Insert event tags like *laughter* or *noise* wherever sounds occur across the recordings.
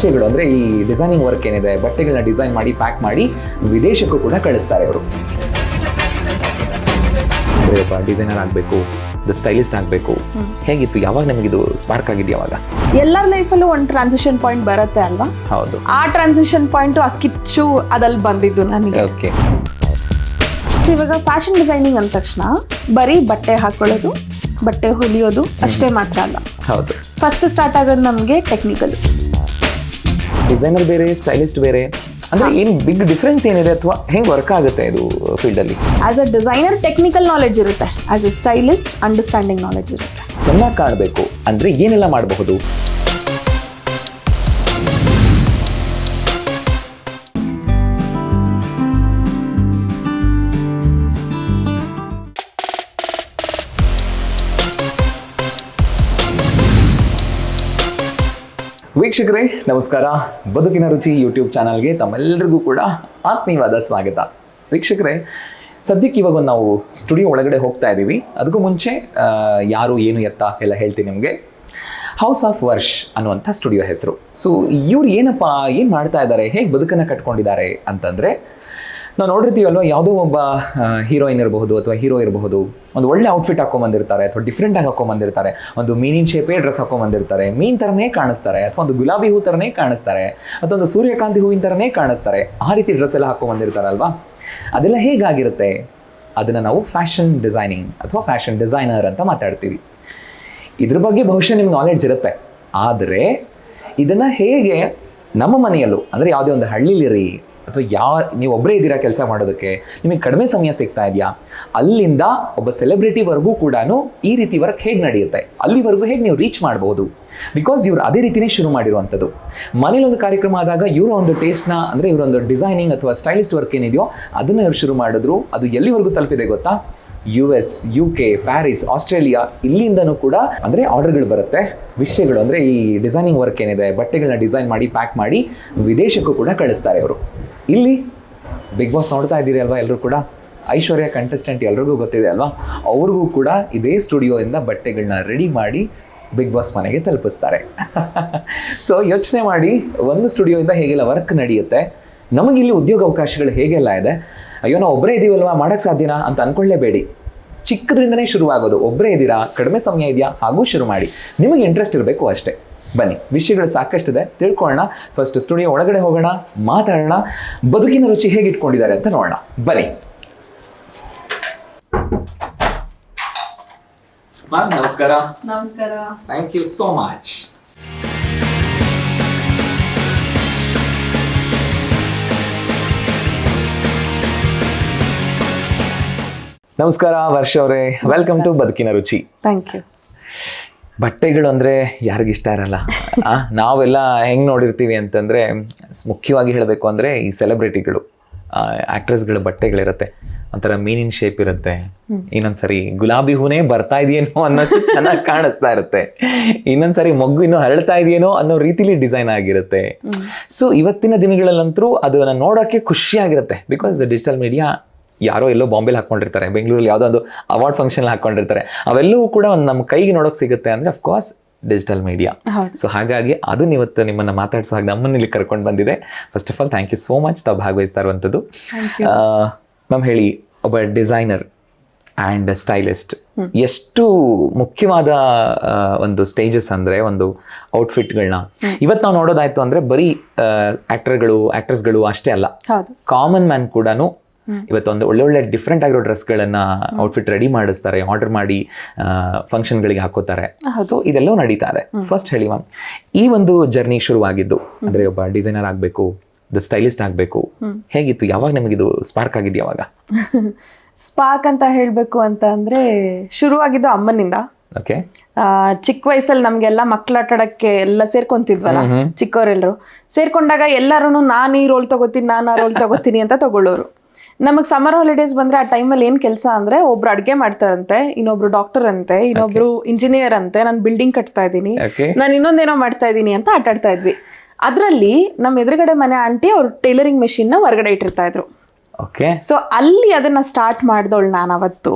ವಿಷಯಗಳು ಅಂದರೆ ಈ ಡಿಸೈನಿಂಗ್ ವರ್ಕ್ ಏನಿದೆ ಬಟ್ಟೆಗಳನ್ನ ಡಿಸೈನ್ ಮಾಡಿ ಪ್ಯಾಕ್ ಮಾಡಿ ವಿದೇಶಕ್ಕೂ ಕೂಡ ಕಳಿಸ್ತಾರೆ ಅವರು ಒಬ್ಬ ಡಿಸೈನರ್ ಆಗಬೇಕು ದ ಸ್ಟೈಲಿಸ್ಟ್ ಆಗಬೇಕು. ಹೇಗಿತ್ತು? ಯಾವಾಗ ನಮಗಿದು ಸ್ಪಾರ್ಕ್ ಆಗಿದೆ ಯಾವಾಗ ಎಲ್ಲರ ಲೈಫಲ್ಲೂ ಒಂದು ಟ್ರಾನ್ಸಿಷನ್ ಪಾಯಿಂಟ್ ಬರುತ್ತೆ ಅಲ್ವಾ? ಹೌದು. ಆ ಟ್ರಾನ್ಸಿಷನ್ ಪಾಯಿಂಟು ಆ ಕಿಚ್ಚು ಅದಲ್ಲಿ ಬಂದಿದ್ದು ನನಗೆ. ಓಕೆ ಇವಾಗ ಫ್ಯಾಷನ್ ಡಿಸೈನಿಂಗ್ ಅಂದ ತಕ್ಷಣ ಬರೀ ಬಟ್ಟೆ ಹಾಕೊಳ್ಳೋದು ಬಟ್ಟೆ ಹೊಲಿಯೋದು ಅಷ್ಟೇ ಮಾತ್ರ ಅಲ್ಲ. ಹೌದು. ಫಸ್ಟ್ ಸ್ಟಾರ್ಟ್ ಆಗೋದು ನಮಗೆ ಟೆಕ್ನಿಕಲ್ ಡಿಸೈನರ್ ಬೇರೆ ಸ್ಟೈಲಿಸ್ಟ್ ಬೇರೆ ಅಂದ್ರೆ ಏನು ಬಿಗ್ ಡಿಫ್ರೆನ್ಸ್ ಏನಿದೆ ಅಥವಾ ಹೆಂಗೆ ವರ್ಕ್ ಆಗುತ್ತೆ ಇದು ಫೀಲ್ಡಲ್ಲಿ as a designer technical knowledge ಇರುತ್ತೆ. As a stylist understanding knowledge ಇರುತ್ತೆ. ಚೆನ್ನಾಗಿ ಕಾಣಬೇಕು ಅಂದ್ರೆ ಏನೆಲ್ಲ ಮಾಡಬಹುದು? ವೀಕ್ಷಕರೇ, ನಮಸ್ಕಾರ. ಬದುಕಿನ ರುಚಿ ಯೂಟ್ಯೂಬ್ ಚಾನಲ್ಗೆ ತಮ್ಮೆಲ್ಲರಿಗೂ ಕೂಡ ಆತ್ಮೀಯವಾದ ಸ್ವಾಗತ. ವೀಕ್ಷಕರೇ, ಸದ್ಯಕ್ಕೆ ಇವಾಗ ನಾವು ಸ್ಟುಡಿಯೋ ಒಳಗಡೆ ಹೋಗ್ತಾ ಇದ್ದೀವಿ. ಅದಕ್ಕೂ ಮುಂಚೆ ಯಾರು, ಏನು ಎತ್ತ ಎಲ್ಲ ಹೇಳ್ತೀನಿ ನಿಮಗೆ. ಹೌಸ್ ಆಫ್ ವರ್ಷ್ ಅನ್ನುವಂಥ ಸ್ಟುಡಿಯೋ ಹೆಸರು. ಸೊ ಇವ್ರು ಏನಪ್ಪ, ಏನು ಮಾಡ್ತಾ ಇದ್ದಾರೆ, ಹೇಗೆ ಬದುಕನ್ನು ಕಟ್ಕೊಂಡಿದ್ದಾರೆ ಅಂತಂದರೆ ನಾವು ನೋಡಿರ್ತೀವಲ್ವ, ಯಾವುದೋ ಒಬ್ಬ ಹೀರೋಯಿನ್ ಇರಬಹುದು ಅಥವಾ ಹೀರೋ ಇರಬಹುದು. ಒಂದು ಒಳ್ಳೆ ಔಟ್ಫಿಟ್ ಹಾಕೊಂಬಂದಿರ್ತಾರೆ ಅಥವಾ ಡಿಫ್ರೆಂಟಾಗಿ ಹಾಕೊಂಬಂದಿರ್ತಾರೆ. ಒಂದು ಮೀನಿನ ಶೇಪೇ ಡ್ರೆಸ್ ಹಾಕೊಂಬಂದಿರ್ತಾರೆ. ಮೀನ್ ಥರನೇ ಕಾಣಿಸ್ತಾರೆ ಅಥವಾ ಒಂದು ಗುಲಾಬಿ ಹೂ ಥರನೇ ಕಾಣಿಸ್ತಾರೆ ಅಥವಾ ಒಂದು ಸೂರ್ಯಕಾಂತಿ ಹೂವಿನ ಥರನೇ ಕಾಣಿಸ್ತಾರೆ. ಆ ರೀತಿ ಡ್ರೆಸ್ ಎಲ್ಲ ಹಾಕೊಂಬಂದಿರ್ತಾರಲ್ವಾ? ಅದೆಲ್ಲ ಹೇಗಾಗಿರುತ್ತೆ? ಅದನ್ನು ನಾವು ಫ್ಯಾಷನ್ ಡಿಸೈನಿಂಗ್ ಅಥವಾ ಫ್ಯಾಷನ್ ಡಿಸೈನರ್ ಅಂತ ಮಾತಾಡ್ತೀವಿ. ಇದ್ರ ಬಗ್ಗೆ ಬಹುಶಃ ನಿಮ್ಗೆ ನಾಲೆಡ್ಜ್ ಇರುತ್ತೆ. ಆದರೆ, ಇದನ್ನು ಹೇಗೆ ನಮ್ಮ ಮನೆಯಲ್ಲೂ, ಅಂದರೆ ಯಾವುದೇ ಒಂದು ಹಳ್ಳಿಲಿರಿ ಅಥವಾ ಯಾರು, ನೀವು ಒಬ್ಬರೇ ಇದ್ದೀರಾ ಕೆಲಸ ಮಾಡೋದಕ್ಕೆ, ನಿಮಗೆ ಕಡಿಮೆ ಸಮಯ ಸಿಗ್ತಾ ಇದೆಯಾ? ಅಲ್ಲಿಂದ ಒಬ್ಬ ಸೆಲೆಬ್ರಿಟಿವರೆಗೂ ಕೂಡ ಈ ರೀತಿ ವರ್ಕ್ ಹೇಗೆ ನಡೆಯುತ್ತೆ? ಅಲ್ಲಿವರೆಗೂ ಹೇಗೆ ನೀವು ರೀಚ್ ಮಾಡ್ಬೋದು? ಬಿಕಾಸ್ ಇವರು ಅದೇ ರೀತಿನೇ ಶುರು ಮಾಡಿರುವಂಥದ್ದು. ಒಂದು ಕಾರ್ಯಕ್ರಮ ಆದಾಗ ಇವರ ಒಂದು ಟೇಸ್ಟ್ನ ಅಂದರೆ ಇವರೊಂದು ಡಿಸೈನಿಂಗ್ ಅಥವಾ ಸ್ಟೈಲಿಸ್ಟ್ ವರ್ಕ್ ಏನಿದೆಯೋ, ಅದನ್ನು ಇವರು ಶುರು ಮಾಡಿದ್ರು. ಅದು ಎಲ್ಲಿವರೆಗೂ ತಲುಪಿದೆ ಗೊತ್ತಾ? U S U K Paris Australia ಇಲ್ಲಿಂದನೂ ಕೂಡ, ಅಂದರೆ ಆರ್ಡರ್ಗಳು ಬರುತ್ತೆ. ವಿಷಯಗಳು, ಅಂದರೆ ಈ ಡಿಸೈನಿಂಗ್ ವರ್ಕ್ ಏನಿದೆ ಬಟ್ಟೆಗಳನ್ನ ಡಿಸೈನ್ ಮಾಡಿ ಪ್ಯಾಕ್ ಮಾಡಿ, ವಿದೇಶಕ್ಕೂ ಕೂಡ ಕಳಿಸ್ತಾರೆ ಅವರು ಇಲ್ಲಿ ಬಿಗ್ ಬಾಸ್ ನೋಡ್ತಾ ಇದ್ದೀರಿ ಅಲ್ವಾ ಎಲ್ಲರೂ ಕೂಡ? ಐಶ್ವರ್ಯ ಕಂಟೆಸ್ಟೆಂಟ್ ಎಲ್ರಿಗೂ ಗೊತ್ತಿದೆ ಅಲ್ವಾ? ಅವ್ರಿಗೂ ಕೂಡ ಇದೇ ಸ್ಟುಡಿಯೋಯಿಂದ ಬಟ್ಟೆಗಳನ್ನ ರೆಡಿ ಮಾಡಿ ಬಿಗ್ ಬಾಸ್ ಮನೆಗೆ ತಲುಪಿಸ್ತಾರೆ. *laughs* ಸೊ ಯೋಚನೆ ಮಾಡಿ, ಒಂದು ಸ್ಟುಡಿಯೋಯಿಂದ ಹೇಗೆಲ್ಲ ವರ್ಕ್ ನಡೆಯುತ್ತೆ? ನಮಗಿಲ್ಲಿ ಉದ್ಯೋಗ ಅವಕಾಶಗಳು ಹೇಗೆಲ್ಲ ಇದೆ? ಅಯ್ಯೋ, ನಾವು ಒಬ್ಬರೇ ಇದೀವಲ್ವಾ? ಮಾಡೋಕ್ಕೆ ಸಾಧ್ಯನಾ? ಅಂತ ಅಂದ್ಕೊಳ್ಳೇಬೇಡಿ ಚಿಕ್ಕದ್ರಿಂದನೇ ಶುರುವಾಗೋದು. ಒಬ್ಬರೇ ಇದ್ದೀರಾ ಕಡಿಮೆ ಸಮಯ ಇದೆಯಾ? ಹಾಗೂ ಶುರು ಮಾಡಿ. ನಿಮಗೆ ಇಂಟ್ರೆಸ್ಟ್ ಇರಬೇಕು ಅಷ್ಟೇ. ಬನ್ನಿ ವಿಷಯಗಳು ಸಾಕಷ್ಟಿದೆ. ತಿಳ್ಕೊಳ್ಳೋಣ. ಫಸ್ಟ್ ಸ್ಟುಡಿಯೋ ಒಳಗಡೆ ಹೋಗೋಣ ಮಾತಾಡೋಣ. ಬದುಕಿನ ರುಚಿ ಹೇಗೆ ಇಟ್ಕೊಂಡಿದ್ದಾರೆ ಅಂತ ನೋಡೋಣ. ಬನ್ನಿ. ಮ್ಯಾಮ್ ನಮಸ್ಕಾರ. ನಮಸ್ಕಾರ. ಥ್ಯಾಂಕ್ ಯು ಸೋ ಮಚ್ ನಮಸ್ಕಾರ ವರ್ಷ ಅವರೇ. ವೆಲ್ಕಮ್ ಟು ಬದುಕಿನ ರುಚಿ. ಥ್ಯಾಂಕ್ ಯು ಬಟ್ಟೆಗಳು ಅಂದರೆ ಯಾರಿಗಿಷ್ಟ ಇರಲ್ಲ. ಆ, ನಾವೆಲ್ಲ ಹೆಂಗೆ ನೋಡಿರ್ತೀವಿ ಅಂತಂದರೆ ಮುಖ್ಯವಾಗಿ ಹೇಳಬೇಕು ಅಂದರೆ ಈ ಸೆಲೆಬ್ರಿಟಿಗಳು ಆ್ಯಕ್ಟ್ರೆಸ್ಗಳ ಬಟ್ಟೆಗಳಿರುತ್ತೆ. ಒಂಥರ ಮೀನಿನ ಶೇಪ್ ಇರುತ್ತೆ. ಇನ್ನೊಂದ್ಸರಿ ಗುಲಾಬಿ ಹೂನೇ ಬರ್ತಾ ಇದೆಯೇನೋ ಅನ್ನೋದು ಚೆನ್ನಾಗಿ ಕಾಣಿಸ್ತಾ ಇರುತ್ತೆ. ಇನ್ನೊಂದ್ಸರಿ ಮೊಗ್ಗು ಇನ್ನೂ ಹರಳ್ತಾ ಇದೆಯೇನೋ ಅನ್ನೋ ರೀತಿಲಿ ಡಿಸೈನ್ ಆಗಿರುತ್ತೆ. ಸೊ ಇವತ್ತಿನ ದಿನಗಳಲ್ಲಂತೂ ಅದನ್ನು ನೋಡೋಕ್ಕೆ ಖುಷಿಯಾಗಿರುತ್ತೆ. ಬಿಕಾಸ್ ಡಿಜಿಟಲ್ ಮೀಡಿಯಾ ಯಾರೋ ಎಲ್ಲೋ ಬಾಂಬೆಲಿ ಹಾಕೊಂಡಿರ್ತಾರೆ ಬೆಂಗಳೂರಲ್ಲಿ ಯಾವುದೋ ಒಂದು ಅವಾರ್ಡ್ ಫಂಕ್ಷನ್ ಹಾಕೊಂಡಿರ್ತಾರೆ. ಅವೆಲ್ಲವೂ ಕೂಡ ಒಂದು ನಮ್ಮ ಕೈಗೆ ನೋಡೋಕೆ ಸಿಗುತ್ತೆ ಅಂದರೆ ಅಫ್ಕೋರ್ಸ್ ಡಿಜಿಟಲ್ ಮೀಡಿಯಾ. ಸೊ ಹಾಗಾಗಿ ಅದು ಇವತ್ತು ನಿಮ್ಮನ್ನು ಮಾತಾಡಿಸೋ ಹಾಗೆ ನಮ್ಮನ್ನು ಇಲ್ಲಿ ಕರ್ಕೊಂಡು ಬಂದಿದೆ. First of all thank you so much ತಾವು ಭಾಗವಹಿಸ್ತಾ ಇರುವಂಥದ್ದು. ಮ್ಯಾಮ್ ಹೇಳಿ ಒಬ್ಬ ಡಿಸೈನರ್ ಆ್ಯಂಡ್ ಸ್ಟೈಲಿಸ್ಟ್ ಎಷ್ಟು ಮುಖ್ಯವಾದ ಒಂದು ಸ್ಟೇಜಸ್ ಅಂದರೆ ಒಂದು ಔಟ್ಫಿಟ್ಗಳನ್ನ ಇವತ್ತು ನಾವು ನೋಡೋದಾಯಿತು ಅಂದರೆ ಬರೀ ಆ್ಯಕ್ಟರ್ಗಳು ಆ್ಯಕ್ಟ್ರೆಸ್ಗಳು ಅಷ್ಟೇ ಅಲ್ಲ. ಕಾಮನ್ ಮ್ಯಾನ್ ಕೂಡ ಇವತ್ತೊಂದು ಒಳ್ಳೆ ಒಳ್ಳೆ ಡಿಫ್ರೆಂಟ್ ಆಗಿರೋ ಡ್ರೆಸ್ಗಳನ್ನು ಔಟ್ಫಿಟ್ ರೆಡಿ ಮಾಡಿಸ್ತಾರೆ ಆರ್ಡರ್ ಮಾಡಿ ಫಂಕ್ಷನ್ಗಳಿಗೆ ಹಾಕೋತಾರೆ. ಸೊ ಇದೆಲ್ಲವೂ ನಡೀತಾ ಇದೆ. ಫಸ್ಟ್ ಹೇಳಿ ಒಂದು ಈ ಒಂದು ಜರ್ನಿ ಶುರುವಾಗಿದ್ದು ಅಂದರೆ ಒಬ್ಬ ಡಿಸೈನರ್ ಆಗಬೇಕು ದ ಸ್ಟೈಲಿಸ್ಟ್ ಆಗಬೇಕು ಹೇಗಿತ್ತು? ಯಾವಾಗ ನಿಮಗಿದು ಸ್ಪಾರ್ಕ್ ಆಗಿದ್ದು ಯಾವಾಗ? *laughs* ಸ್ಪಾರ್ಕ್ ಅಂತ ಹೇಳಬೇಕು ಅಂತ ಅಂದ್ರೆ ಶುರುವಾಗಿದ್ದು ಅಮ್ಮನಿಂದ. ಓಕೆ ಚಿಕ್ಕ ವಯಸ್ಸಲ್ಲಿ ನಮ್ಗೆಲ್ಲ ಮಕ್ಳ ಆಟಾಡಕ್ಕೆ ಎಲ್ಲ ಸೇರ್ಕೊಂತಿದ್ವಲ್ಲ ಚಿಕ್ಕವರೆಲ್ಲರೂ ಸೇರ್ಕೊಂಡಾಗ ಎಲ್ಲರೂ ನಾನು ಈ ರೋಲ್ ತಗೋತೀನಿ ನಾನು ಆ ರೋಲ್ ತಗೋತೀನಿ ಅಂತ ತಗೊಳ್ಳೋರು. ನಮಗೆ ಸಮರ್ ಹಾಲಿಡೇಸ್ ಬಂದ್ರೆ ಆ ಟೈಮಲ್ಲಿ ಏನು ಕೆಲಸ ಅಂದ್ರೆ ಒಬ್ರು ಅಡುಗೆ ಮಾಡ್ತಾರಂತೆ ಇನ್ನೊಬ್ರು ಡಾಕ್ಟರ್ ಅಂತೆ ಇನ್ನೊಬ್ರು ಇಂಜಿನಿಯರ್ ಅಂತೆ ನಾನು ಬಿಲ್ಡಿಂಗ್ ಕಟ್ತಾ ಇದ್ದೀನಿ ನಾನು ಇನ್ನೊಂದೇನೋ ಮಾಡ್ತಾ ಇದ್ದೀನಿ ಅಂತ ಆಟಾಡ್ತಾ ಇದ್ವಿ. ಅದರಲ್ಲಿ ನಮ್ಮ ಎದುರುಗಡೆ ಮನೆ ಆಂಟಿ ಅವರು ಟೈಲರಿಂಗ್ ಮೆಷಿನ್ನ ಹೊರಗಡೆ ಇಟ್ಟಿರ್ತಾ ಇದ್ರು. ಓಕೆ ಸೊ ಅಲ್ಲಿ ಅದನ್ನ ಸ್ಟಾರ್ಟ್ ಮಾಡ್ದವಳು ನಾನು ಅವತ್ತು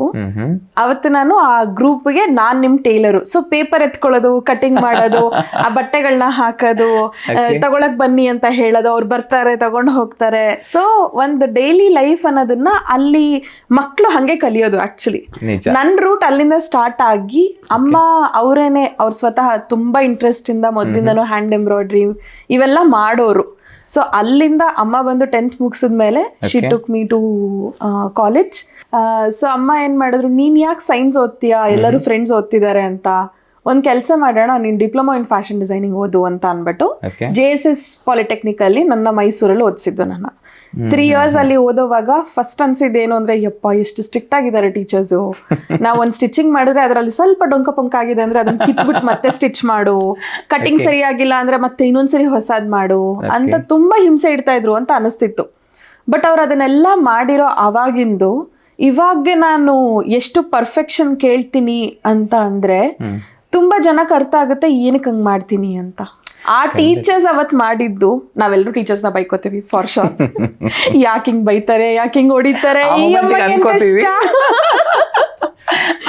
ಅವತ್ತು ನಾನು ಆ ಗ್ರೂಪ್ಗೆ ನಾನ್ ನಿಮ್ ಟೈಲರ್. ಸೊ ಪೇಪರ್ ಎತ್ಕೊಳ್ಳೋದು ಕಟಿಂಗ್ ಮಾಡೋದು ಆ ಬಟ್ಟೆಗಳನ್ನ ಹಾಕೋದು ತಗೊಳಕ್ ಬನ್ನಿ ಅಂತ ಹೇಳೋದು ಅವ್ರು ಬರ್ತಾರೆ ತಗೊಂಡು ಹೋಗ್ತಾರೆ. ಸೊ ಒಂದು ಡೈಲಿ ಲೈಫ್ ಅನ್ನೋದನ್ನ ಅಲ್ಲಿ ಮಕ್ಕಳು ಹಂಗೆ ಕಲಿಯೋದು ಆಕ್ಚುಲಿ ನನ್ನ ರೂಟ್ ಅಲ್ಲಿಂದ ಸ್ಟಾರ್ಟ್ ಆಗಿ ಅಮ್ಮ ಅವರೇನೆ ಅವ್ರು ಸ್ವತಃ ತುಂಬಾ ಇಂಟ್ರೆಸ್ಟ್ ಇಂದ ಮೊದ್ಲಿಂದನೂ ಹ್ಯಾಂಡ್ ಎಂಬ್ರಾಯ್ಡ್ರಿ ಇವೆಲ್ಲ ಮಾಡೋರು. ಸೊ ಅಲ್ಲಿಂದ ಅಮ್ಮ ಬಂದು tenth ಮುಗಿಸಿದ್ಮೇಲೆ she took me to college so ಅಮ್ಮ ಏನ್ ಮಾಡಿದ್ರು ನೀನ್ ಯಾಕೆ ಸೈನ್ಸ್ ಓದ್ತೀಯಾ? ಎಲ್ಲರೂ ಫ್ರೆಂಡ್ಸ್ ಓದ್ತಿದ್ದಾರೆ ಅಂತ. ಒಂದ್ ಕೆಲಸ ಮಾಡೋಣ ನೀನ್ ಡಿಪ್ಲೊಮಾ ಇನ್ ಫ್ಯಾಷನ್ ಡಿಸೈನಿಂಗ್ ಓದು ಅಂತ ಅನ್ಬಿಟ್ಟು okay J S S polytechnic ಅಲ್ಲಿ ನನ್ನ ಮೈಸೂರಲ್ಲಿ ಓದಿಸಿದ್ದು ನನ್ನ. ತ್ರೀ ಇಯರ್ಸ್ ಅಲ್ಲಿ ಓದೋವಾಗ ಫಸ್ಟ್ ಅನ್ಸಿದ್ ಏನು ಅಂದ್ರೆ ಯಪ್ಪ ಎಷ್ಟು ಸ್ಟ್ರಿಕ್ಟ್ ಆಗಿದ್ದಾರೆ ಟೀಚರ್ಸ್ *laughs* ನಾವ್ ಒಂದ್ ಸ್ಟಿಚಿಂಗ್ ಮಾಡಿದ್ರೆ ಅದರಲ್ಲಿ ಸ್ವಲ್ಪ ಡೊಂಕ ಪೊಂಕ ಆಗಿದೆ ಅಂದ್ರೆ ಅದನ್ನ ಕಿತ್ಬಿಟ್ಟು ಮತ್ತೆ ಸ್ಟಿಚ್ ಮಾಡು. ಕಟಿಂಗ್ ಸರಿಯಾಗಿಲ್ಲ ಅಂದ್ರೆ ಮತ್ತೆ ಇನ್ನೊಂದ್ಸರಿ ಹೊಸಾದ್ ಮಾಡು. ಅಂತ ತುಂಬಾ ಹಿಂಸೆ ಇಡ್ತಾ ಇದ್ರು ಅಂತ ಅನಿಸ್ತಿತ್ತು. ಬಟ್ ಅವ್ರು ಅದನ್ನೆಲ್ಲ ಮಾಡಿರೋ ಅವಾಗಿಂದು ಇವಾಗ್ಗೆ ನಾನು ಎಷ್ಟು ಪರ್ಫೆಕ್ಷನ್ ಕೇಳ್ತೀನಿ ಅಂತ ಅಂದ್ರೆ ತುಂಬಾ ಜನಕ್ಕೆ ಅರ್ಥ ಆಗುತ್ತೆ ಏನಕ್ಕೆ ಹಂಗ್ ಮಾಡ್ತೀನಿ ಅಂತ. ಆ ಟೀಚರ್ಸ್ ಅವತ್ ಮಾಡಿದ್ದು ನಾವೆಲ್ಲರೂ ಟೀಚರ್ಸ್ನ ಬೈಕೋತೀವಿ ಫಾರ್ ಶೋರ್ *laughs* ಯಾಕೆ ಹಿಂಗ್ ಬೈತಾರೆ ಯಾಕೆ ಹಿಂಗ್ ಹೊಡಿತಾರೆ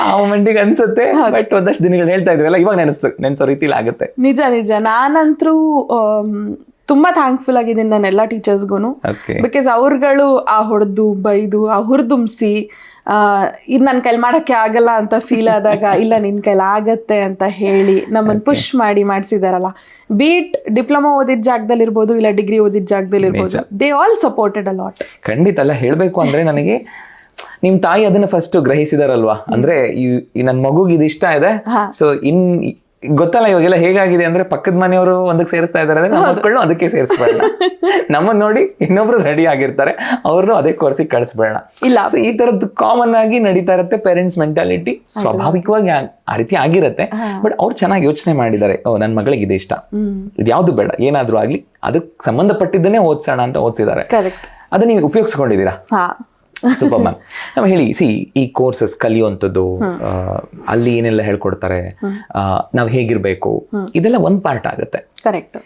ಆ ಮೊಮೆಂಟಿಗೆ *laughs* ಅನ್ಸುತ್ತೆ ಬಟ್ ಒಂದಷ್ಟು ದಿನಗಳು ಹೇಳ್ತಾ ಇದ್ರಲ್ಲ ಇವಾಗ ನೆನೆಸ್ತು ನೆನ್ಸೋ ರೀತಿಲಿ ಆಗುತ್ತೆ. ನಿಜ ನಿಜ. ನಾನಂತರೂ ತುಂಬಾ ಥ್ಯಾಂಕ್ಫುಲ್ ಆಗಿದ್ದೀನಿ ನನ್ನೆಲ್ಲ ಟೀಚರ್ಸ್ಗೂ ಓಕೆ ಬಿಕಾಸ್ ಅವ್ರುಗಳು ಆ ಹೊಡೆದು ಬೈದು ಆ ಹುರಿದುಂಬಿಸಿ ಇದು ನನ್ನ ಕೈಲಿ ಮಾಡೋಕ್ಕೆ ಆಗಲ್ಲ ಅಂತ ಫೀಲ್ ಆದಾಗ *laughs* ಇಲ್ಲ ನಿನ್ನ ಕೈಲಿ ಆಗತ್ತೆ ಅಂತ ಹೇಳಿ ನಮ್ಮನ್ನು ಪುಷ್ ಮಾಡಿ ಮಾಡಿಸಿದಾರಲ್ಲ. ಬೀಟ್ ಡಿಪ್ಲೊಮಾ ಓದಿದ ಜಾಗದಲ್ಲಿ ಇರ್ಬೋದು ಇಲ್ಲ ಡಿಗ್ರಿ ಓದಿದ ಜಾಗದಲ್ಲಿ ಇರ್ಬೋದು they all supported a lot ಖಂಡಿತ ಅಲ್ಲ ಹೇಳಬೇಕು ಅಂದರೆ ನನಗೆ ನಿಮ್ಮ ತಾಯಿ ಅದನ್ನ ಫಸ್ಟ್ ಗ್ರಹಿಸಿದಾರಲ್ವಾ? ಅಂದ್ರೆ ಈ ನನ್ನ ನನ್ ಮಗುಗ್ ಇದು. ಇಷ್ಟ ಇದೆ ಸೊ ಇನ್ ಗೊತ್ತಲ್ಲ ಇವಾಗೆಲ್ಲ ಹೇಗಾಗಿದೆ ಅಂದ್ರೆ ಪಕ್ಕದ ಮನೆಯವರು ಒಂದಕ್ಕೆ ಸೇರಿಸ್ತಾ ಇದಾರೆ ಅಂದ್ರೆ ನಾವು ಮಕ್ಕಳು ಅದಕ್ಕೆ ಸೇರಿಸ್ಬೇಡ *laughs* ನಮ್ಮನ್ನ ನೋಡಿ ಇನ್ನೊಬ್ರು ರೆಡಿ ಆಗಿರ್ತಾರೆ ಅವ್ರನ್ನು ಅದೇ ಕೋರ್ಸಿಗೆ ಕಳಿಸ್ಬೇಡ. ಇಲ್ಲ. ಸೊ ಈ ತರದ್ದು ಕಾಮನ್ ಆಗಿ ನಡೀತಾ ಇರುತ್ತೆ ಪೇರೆಂಟ್ಸ್ ಮೆಂಟಾಲಿಟಿ ಸ್ವಾಭಾವಿಕವಾಗಿ ಆ- ರೀತಿ ಆಗಿರತ್ತೆ. ಬಟ್ ಅವ್ರು ಚೆನ್ನಾಗಿ ಯೋಚನೆ ಮಾಡಿದ್ದಾರೆ. ಓ ನನ್ನ ಮಗಳಿಗೆ ಇದೆ ಇಷ್ಟ. ಇದು ಯಾವ್ದು ಬೇಡ ಏನಾದ್ರೂ ಆಗ್ಲಿ. ಅದಕ್ಕೆ ಸಂಬಂಧಪಟ್ಟಿದ್ದನ್ನೇ ಓದ್ಸೋಣ ಅಂತ ಓದಿಸಿದ್ದಾರೆ. ಅದನ್ನ ನೀವು ಉಪಯೋಗಿಸ್ಕೊಂಡಿದ್ದೀರಾ? ಸೂಪರ್ ಮ್ಯಾಮ್ ನಾವು ಹೇಳಿ ಸಿ ಈ ಕೋರ್ಸಸ್ ಕಲಿಯುವಂಥದ್ದು ಅಲ್ಲಿ ಏನೆಲ್ಲ ಹೇಳ್ಕೊಡ್ತಾರೆ ನಾವು ಹೇಗಿರ್ಬೇಕು ಇದೆಲ್ಲ ಒಂದ್ ಪಾರ್ಟ್ ಆಗುತ್ತೆ. ಕರೆಕ್ಟ್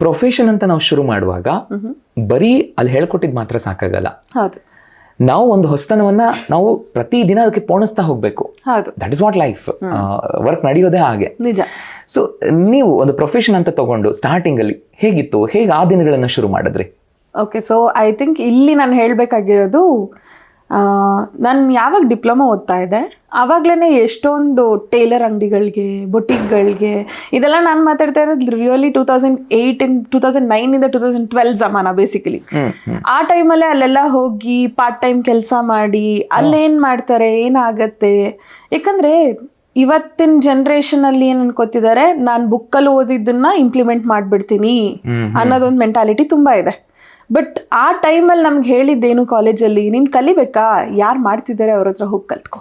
ಪ್ರೊಫೆಷನ್ ಅಂತ ನಾವು ಶುರು ಮಾಡುವಾಗ ಬರೀ ಅಲ್ಲಿ ಹೇಳ್ಕೊಟ್ಟಿದ್ ಮಾತ್ರ ಸಾಕಾಗಲ್ಲ. ಹೌದು. ನಾವು ಒಂದು ಹೊಸತನವನ್ನ ನಾವು ಪ್ರತಿದಿನ ಅದಕ್ಕೆ ಪೋಣಿಸ್ತಾ ಹೋಗ್ಬೇಕು. That is what life work ನಡೆಯೋದೇ ಹಾಗೆ. ನಿಜ. ಸೊ ನೀವು ಒಂದು ಪ್ರೊಫೆಷನ್ ಅಂತ ತಗೊಂಡು ಸ್ಟಾರ್ಟಿಂಗ್ ಅಲ್ಲಿ ಹೇಗಿತ್ತು ಹೇಗೆ ಆ ದಿನಗಳನ್ನ ಶುರು ಮಾಡಿದ್ರಿ? ಓಕೆ ಸೊ ಐ ಥಿಂಕ್ ಇಲ್ಲಿ ನಾನು ಹೇಳಬೇಕಾಗಿರೋದು ನಾನು ಯಾವಾಗ ಡಿಪ್ಲೊಮಾ ಓದ್ತಾ ಇದ್ದೆ ಆವಾಗಲೇ ಎಷ್ಟೊಂದು ಟೇಲರ್ ಅಂಗಡಿಗಳಿಗೆ ಬೊಟಿಕ್ಗಳಿಗೆ ಇದೆಲ್ಲ ನಾನು ಮಾತಾಡ್ತಾ ಇರೋದು really two thousand eight in two thousand ನೈನಿಂದ two thousand twelve ಜಮಾನ ಬೇಸಿಕಲಿ ಆ ಟೈಮಲ್ಲೇ ಅಲ್ಲೆಲ್ಲ ಹೋಗಿ ಪಾರ್ಟ್ ಟೈಮ್ ಕೆಲಸ ಮಾಡಿ ಅಲ್ಲೇನು ಮಾಡ್ತಾರೆ ಏನಾಗತ್ತೆ ಯಾಕಂದರೆ ಇವತ್ತಿನ ಜನ್ರೇಷನಲ್ಲಿ ಏನು ಏನ್ ಅನ್ಕೋತಿದ್ದಾರೆ ನಾನು ಬುಕ್ಕಲ್ಲಿ ಓದಿದ್ದನ್ನ ಇಂಪ್ಲಿಮೆಂಟ್ ಮಾಡ್ಬಿಡ್ತೀನಿ ಅನ್ನೋದೊಂದು ಮೆಂಟಾಲಿಟಿ ತುಂಬಾ ಇದೆ. ಬಟ್ ಆ ಟೈಮಲ್ಲಿ ನಮ್ಗೆ ಹೇಳಿದ್ದೇನು ಕಾಲೇಜಲ್ಲಿ ನೀನು ಕಲಿಬೇಕಾ? ಯಾರು ಮಾಡ್ತಿದ್ದಾರೆ ಅವ್ರ ಹತ್ರ ಹೋಗಿ ಕಲ್ತ್ಕೊ.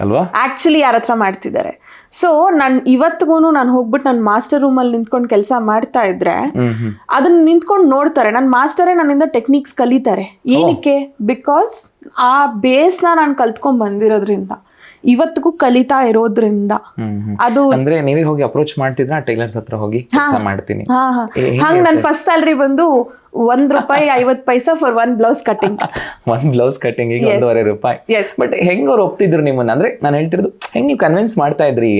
ಅಲ್ವಾ? ಆಕ್ಚುಲಿ ಯಾರ ಹತ್ರ ಮಾಡ್ತಿದ್ದಾರೆ. ಸೊ ನಾನು ಇವತ್ತಿಗೂ ನಾನು ಹೋಗ್ಬಿಟ್ಟು ನನ್ನ ಮಾಸ್ಟರ್ ರೂಮಲ್ಲಿ ನಿಂತ್ಕೊಂಡು ಕೆಲಸ ಮಾಡ್ತಾ ಇದ್ರೆ ಅದನ್ನ ನಿಂತ್ಕೊಂಡು ನೋಡ್ತಾರೆ. ನನ್ನ ಮಾಸ್ಟರೇ ನನ್ನಿಂದ ಟೆಕ್ನಿಕ್ಸ್ ಕಲಿತಾರೆ. ಏನಕ್ಕೆ? ಬಿಕಾಸ್ ಆ ಬೇಸ್ನ ನಾನು ಕಲ್ತ್ಕೊಂಡ್ ಬಂದಿರೋದ್ರಿಂದ. ಇವತ್ತಿಗೂ ಕಲಿತಾ ಇರೋದ್ರಿಂದ ಅದು ಅಂದ್ರೆ ನೀವೇ ಹೋಗಿ ಅಪ್ರೋಚ್ ಮಾಡ್ತಿದ್ರ? ಟೈಲರ್ಸ್ ಹತ್ರ ಹೋಗಿ ಕೆಲಸ ಮಾಡ್ತೀನಿ. ಹಂಗ್ ನನ್ ಫಸ್ಟ್ ಸ್ಯಾಲ್ರಿ ಬಂದು ಒಂದ್ ರೂಪಾಯಿ ಐವತ್ ಪೈಸಾ ಫಾರ್ ಒನ್ ಬ್ಲೌಸ್ ಕಟಿಂಗ್ ಒಂದ್ ಬ್ಲೌಸ್ ಕಟಿಂಗ್ ಈಗ ಒಂದೂವರೆ ರೂಪಾಯಿ. ಬಟ್ ಹೆಂಗ್ ಅವ್ರು ಒಪ್ತಿದ್ರು ನಿಮ್ಮನ್ನ? ಅಂದ್ರೆ ನಾನು ಹೇಳ್ತಿರೋದು ಹೆಂಗ್ ನೀವು ಕನ್ವಿನ್ಸ್ ಮಾಡ್ತಾ ಇದ್ರಿ?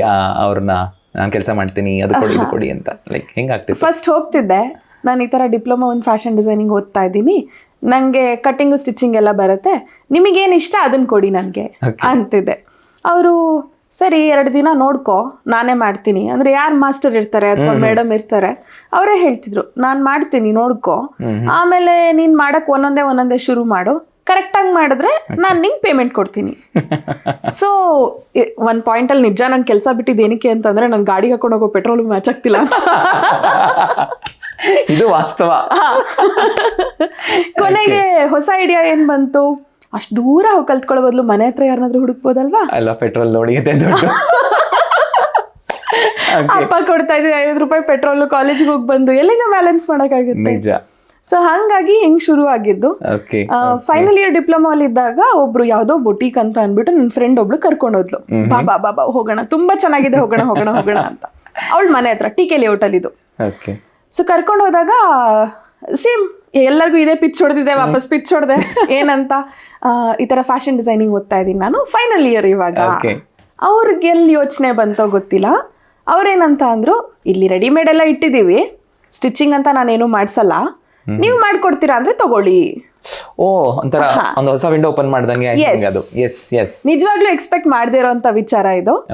ಅವ್ರನ್ನ ನಾನು ಕೆಲಸ ಮಾಡ್ತೀನಿ ಅದು ಕೊಡಿ ಇದು ಕೊಡಿ ಅಂತ. ಲೈಕ್ ಹೆಂಗ್ ಆಗ್ತಿದೆ ಫಸ್ಟ್ ಹೋಗ್ತಿದ್ದೆ. ನಾನು ಈ ಥರ ಡಿಪ್ಲೊಮಾ ಒಂದು ಫ್ಯಾಷನ್ ಡಿಸೈನಿಂಗ್ ಓದ್ತಾ ಇದ್ದೀನಿ. ನನಗೆ ಕಟ್ಟಿಂಗು ಸ್ಟಿಚಿಂಗ್ ಎಲ್ಲ ಬರುತ್ತೆ. ನಿಮಗೇನು ಇಷ್ಟ ಅದನ್ನ ಕೊಡಿ ನನಗೆ ಅಂತಿದ್ದೆ. ಅವರು ಸರಿ ಎರಡು ದಿನ ನೋಡ್ಕೊ ನಾನೇ ಮಾಡ್ತೀನಿ. ಅಂದ್ರೆ ಯಾರು ಮಾಸ್ಟರ್ ಇರ್ತಾರೆ ಅಥವಾ ಮೇಡಮ್ ಇರ್ತಾರೆ ಅವರೇ ಹೇಳ್ತಿದ್ರು ನಾನು ಮಾಡ್ತೀನಿ ನೋಡ್ಕೊ. ಆಮೇಲೆ ನೀನು ಮಾಡಕ್ ಒಂದೊಂದೇ ಒಂದೊಂದೇ ಶುರು ಮಾಡು ಕರೆಕ್ಟಾಗಿ ಮಾಡಿದ್ರೆ ನಾನು ನಿಂಗೆ ಪೇಮೆಂಟ್ ಕೊಡ್ತೀನಿ. ಸೊ ಒಂದು ಪಾಯಿಂಟಲ್ಲಿ ನಿಜ ನಾನು ಕೆಲಸ ಬಿಟ್ಟಿದ್ದೇನಕ್ಕೆ ಅಂತಂದ್ರೆ ನಾನು ಗಾಡಿ ಹಾಕೊಂಡು ಹೋಗೋ ಪೆಟ್ರೋಲ್ ಮ್ಯಾಚ್ ಆಗ್ತಿಲ್ಲ. *laughs* ಇದು ವಾಸ್ತವ. *laughs* ಕೊನೆಗೆ ಹೊಸ ಐಡಿಯಾ ಏನ್ ಬಂತು? ಅಷ್ಟ್ ದೂರ ಕಲ್ತ್ಕೊಳ್ಳೋ ಬದಲು ಮನೆ ಹತ್ರ ಯಾರನ್ನಾದ್ರೂ ಹುಡುಕ್ಬೋದಲ್ವಾ? ಅಲ್ಲ ಪೆಟ್ರೋಲ್ ನೋಡಿ ಅಪ್ಪ ಕೊಡ್ತಾ ಇದ್ದೀವಿ ಐವತ್ತು ರೂಪಾಯಿ ಪೆಟ್ರೋಲ್ ಕಾಲೇಜ್ಗೆ ಹೋಗಿ ಬಂದು ಎಲ್ಲಿಂದ ಬ್ಯಾಲೆನ್ಸ್ ಮಾಡೋಕ್ಕಾಗುತ್ತೆ? ನಿಜ. ಸೊ ಹಂಗಾಗಿ ಹಿಂಗ್ ಶುರು ಆಗಿದ್ದು. ಫೈನಲ್ ಇಯರ್ ಡಿಪ್ಲೊಮಾ ಅಲ್ಲಿ ಇದ್ದಾಗ ಒಬ್ರು ಯಾವ್ದೋ ಬೊಟೀಕ್ ಅಂತ ಅನ್ಬಿಟ್ಟು ನನ್ನ ಫ್ರೆಂಡ್ ಒಬ್ಳು ಕರ್ಕೊಂಡು ಹೋದ್ಲು. ಬಾ ಬಾ ಬಾ ಬಾ ಹೋಗೋಣ ತುಂಬಾ ಚೆನ್ನಾಗಿದೆ ಹೋಗೋಣ ಹೋಗೋಣ ಹೋಗೋಣ ಅಂತ. ಅವಳ ಮನೆ ಹತ್ರ ಟೀಕೆ ಲೇಔಟ್ ಅಲ್ಲಿ ಇದು ಸೊ ಕರ್ಕೊಂಡು ಹೋದಾಗ ಸೇಮ್ ಎಲ್ಲರಿಗೂ ಇದೇ ಪಿಚ್ ಹೊಡೆದಿದೆ ವಾಪಸ್ ಪಿಚ್ ಹೊಡೆದೆ. ಏನಂತ? ಆ, ಈ ತರ ಫ್ಯಾಷನ್ ಡಿಸೈನಿಂಗ್ ಓದ್ತಾ ಇದ್ದೀನಿ ನಾನು ಫೈನಲ್ ಇಯರ್ ಇವಾಗ. ಅವ್ರಿಗೆ ಎಲ್ಲಿ ಯೋಚನೆ ಬಂತೋ ಗೊತ್ತಿಲ್ಲ. ಅವ್ರೇನಂತ ಅಂದ್ರು ಇಲ್ಲಿ ರೆಡಿಮೇಡ್ ಎಲ್ಲ ಇಟ್ಟಿದ್ದೀವಿ. ಸ್ಟಿಚಿಂಗ್ ಅಂತ ನಾನೇನು ಮಾಡ್ಸಲ್ಲ. ನೀವು ಮಾಡ್ಕೊಡ್ತೀರಾ ಅಂದ್ರೆ ತಗೊಳ್ಳಿ. ಓ ಒಂಥರ ಒಂದು ಹೊಸ ವಿಂಡೋ ಓಪನ್ ಮಾಡ್ದಂಗೆ ಅದು. ಎಸ್ ಎಸ್ ನಿಜವಾಗ್ಲೂ ಎಕ್ಸ್ಪೆಕ್ಟ್ ಮಾಡದೇ ಇರೋಂಥ ವಿಚಾರ ಇದು.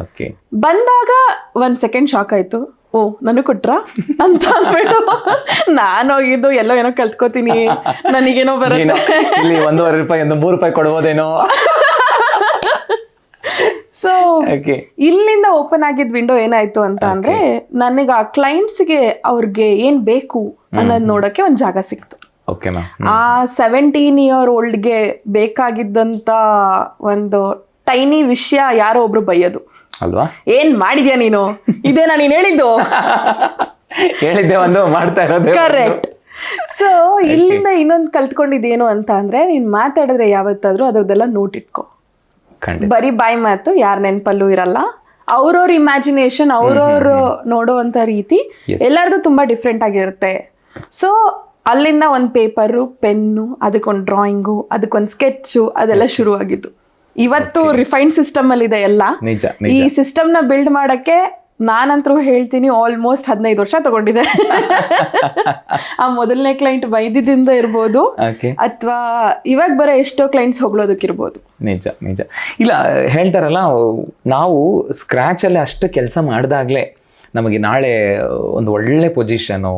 ಬಂದಾಗ ಒಂದ್ ಸೆಕೆಂಡ್ ಶಾಕ್ ಆಯ್ತು. ಓ ನನಗೆ ಕೊಟ್ರ? ಅಂತ ಅಂದ್ಬಿಟ್ಟು ನಾನು ಹೋಗಿದ್ದು ಎಲ್ಲೋ ಏನೋ ಕಲ್ತ್ಕೋತೀನಿ. ನನಗೇನೋ ಬರುತ್ತೆ. ಇಲ್ಲಿ ಒಂದೂವರೆ ರೂಪಾಯಿ ಒಂದು ಮೂರು ರೂಪಾಯಿ ಕೊಡ್ಬೋದೇನೋ. ಸೊ ಇಲ್ಲಿಂದ ಓಪನ್ ಆಗಿದ್ ವಿಂಡೋ ಏನಾಯ್ತು ಅಂತ ಅಂದ್ರೆ ನನಗೆ ಆ ಕ್ಲೈಂಟ್ಸ್ಗೆ ಅವ್ರಿಗೆ ಏನ್ ಬೇಕು ಅನ್ನೋದು ನೋಡಕ್ಕೆ ಒಂದು ಜಾಗ ಸಿಕ್ತು. ಆ ಸೆವೆಂಟೀನ್ ಇಯರ್ ಓಲ್ಡ್ಗೆ ಬೇಕಾಗಿದ್ದಂತ ಒಂದು ಟೈನಿ ವಿಷಯ ಯಾರೋ ಒಬ್ರು ಬೈಯೋದು. ಅಲ್ವಾ? ಏನ್ ಮಾಡಿದ್ಯಾ ನೀನು? ಇದೇನಾ ನೀನ್ ಹೇಳಿದ್ದು? *laughs* ಹೇಳಿದ್ದೆ ಒಂದು ಮಾಡ್ತಾ ಇರೋದು ಕರೆಕ್ಟ್ ಸೊ ಇಲ್ಲಿಂದ ಇನ್ನೊಂದು ಕಲ್ತ್ಕೊಂಡಿದ್ದೇನು ಅಂತ ಅಂದ್ರೆ ನೀನ್ ಮಾತಾಡಿದ್ರೆ ಯಾವತ್ತಾದ್ರೂ ಅದ್ರದ್ದೆಲ್ಲ ನೋಟ್ ಇಟ್ಕೋ. ಬರೀ ಬಾಯಿ ಮಾತು ಯಾರ ನೆನಪಲ್ಲೂ ಇರಲ್ಲ. ಅವ್ರವ್ರ ಇಮ್ಯಾಜಿನೇಷನ್ ಅವ್ರವ್ರು ನೋಡುವಂತ ರೀತಿ ಎಲ್ಲರದು ತುಂಬಾ ಡಿಫ್ರೆಂಟ್ ಆಗಿರುತ್ತೆ. ಸೊ ಅಲ್ಲಿಂದ ಒಂದು ಪೇಪರು ಪೆನ್ನು ಅದಕ್ಕೊಂದು ಡ್ರಾಯಿಂಗು ಅದಕ್ಕೊಂದು ಸ್ಕೆಚ್ಚು ಅದೆಲ್ಲ ಶುರುವಾಗಿದ್ದು. ಇವತ್ತು ರಿಫೈನ್ ಸಿಸ್ಟಮ್ ಅಲ್ಲಿ ಇದೆ ಎಲ್ಲ. ನಿಜ ಈ ಸಿಸ್ಟಮ್ನ ಬಿಲ್ಡ್ ಮಾಡಕ್ಕೆ ನಾನಂತರೂ ಹೇಳ್ತೀನಿ ಆಲ್ಮೋಸ್ಟ್ ಹದಿನೈದು ವರ್ಷ ತಗೊಂಡಿದೆ. *laughs* ಆ ಮೊದಲನೇ ಕ್ಲೈಂಟ್ ಬೈದಿದ್ದಿಂದ ಇರ್ಬೋದು. ಓಕೆ ಅಥವಾ ಇವಾಗ ಬರೋ ಎಷ್ಟೋ ಕ್ಲೈಂಟ್ಸ್ ಹೊಗಳೋದಕ್ಕಿರ್ಬೋದು. ನಿಜ ನಿಜ. ಇಲ್ಲ ಹೇಳ್ತಾರಲ್ಲ ನಾವು ಸ್ಕ್ರಾಚ್ ಅಲ್ಲಿ ಅಷ್ಟು ಕೆಲಸ ಮಾಡಿದಾಗ್ಲೇ ನಮಗೆ ನಾಳೆ ಒಂದು ಒಳ್ಳೆ ಪೊಸಿಷನು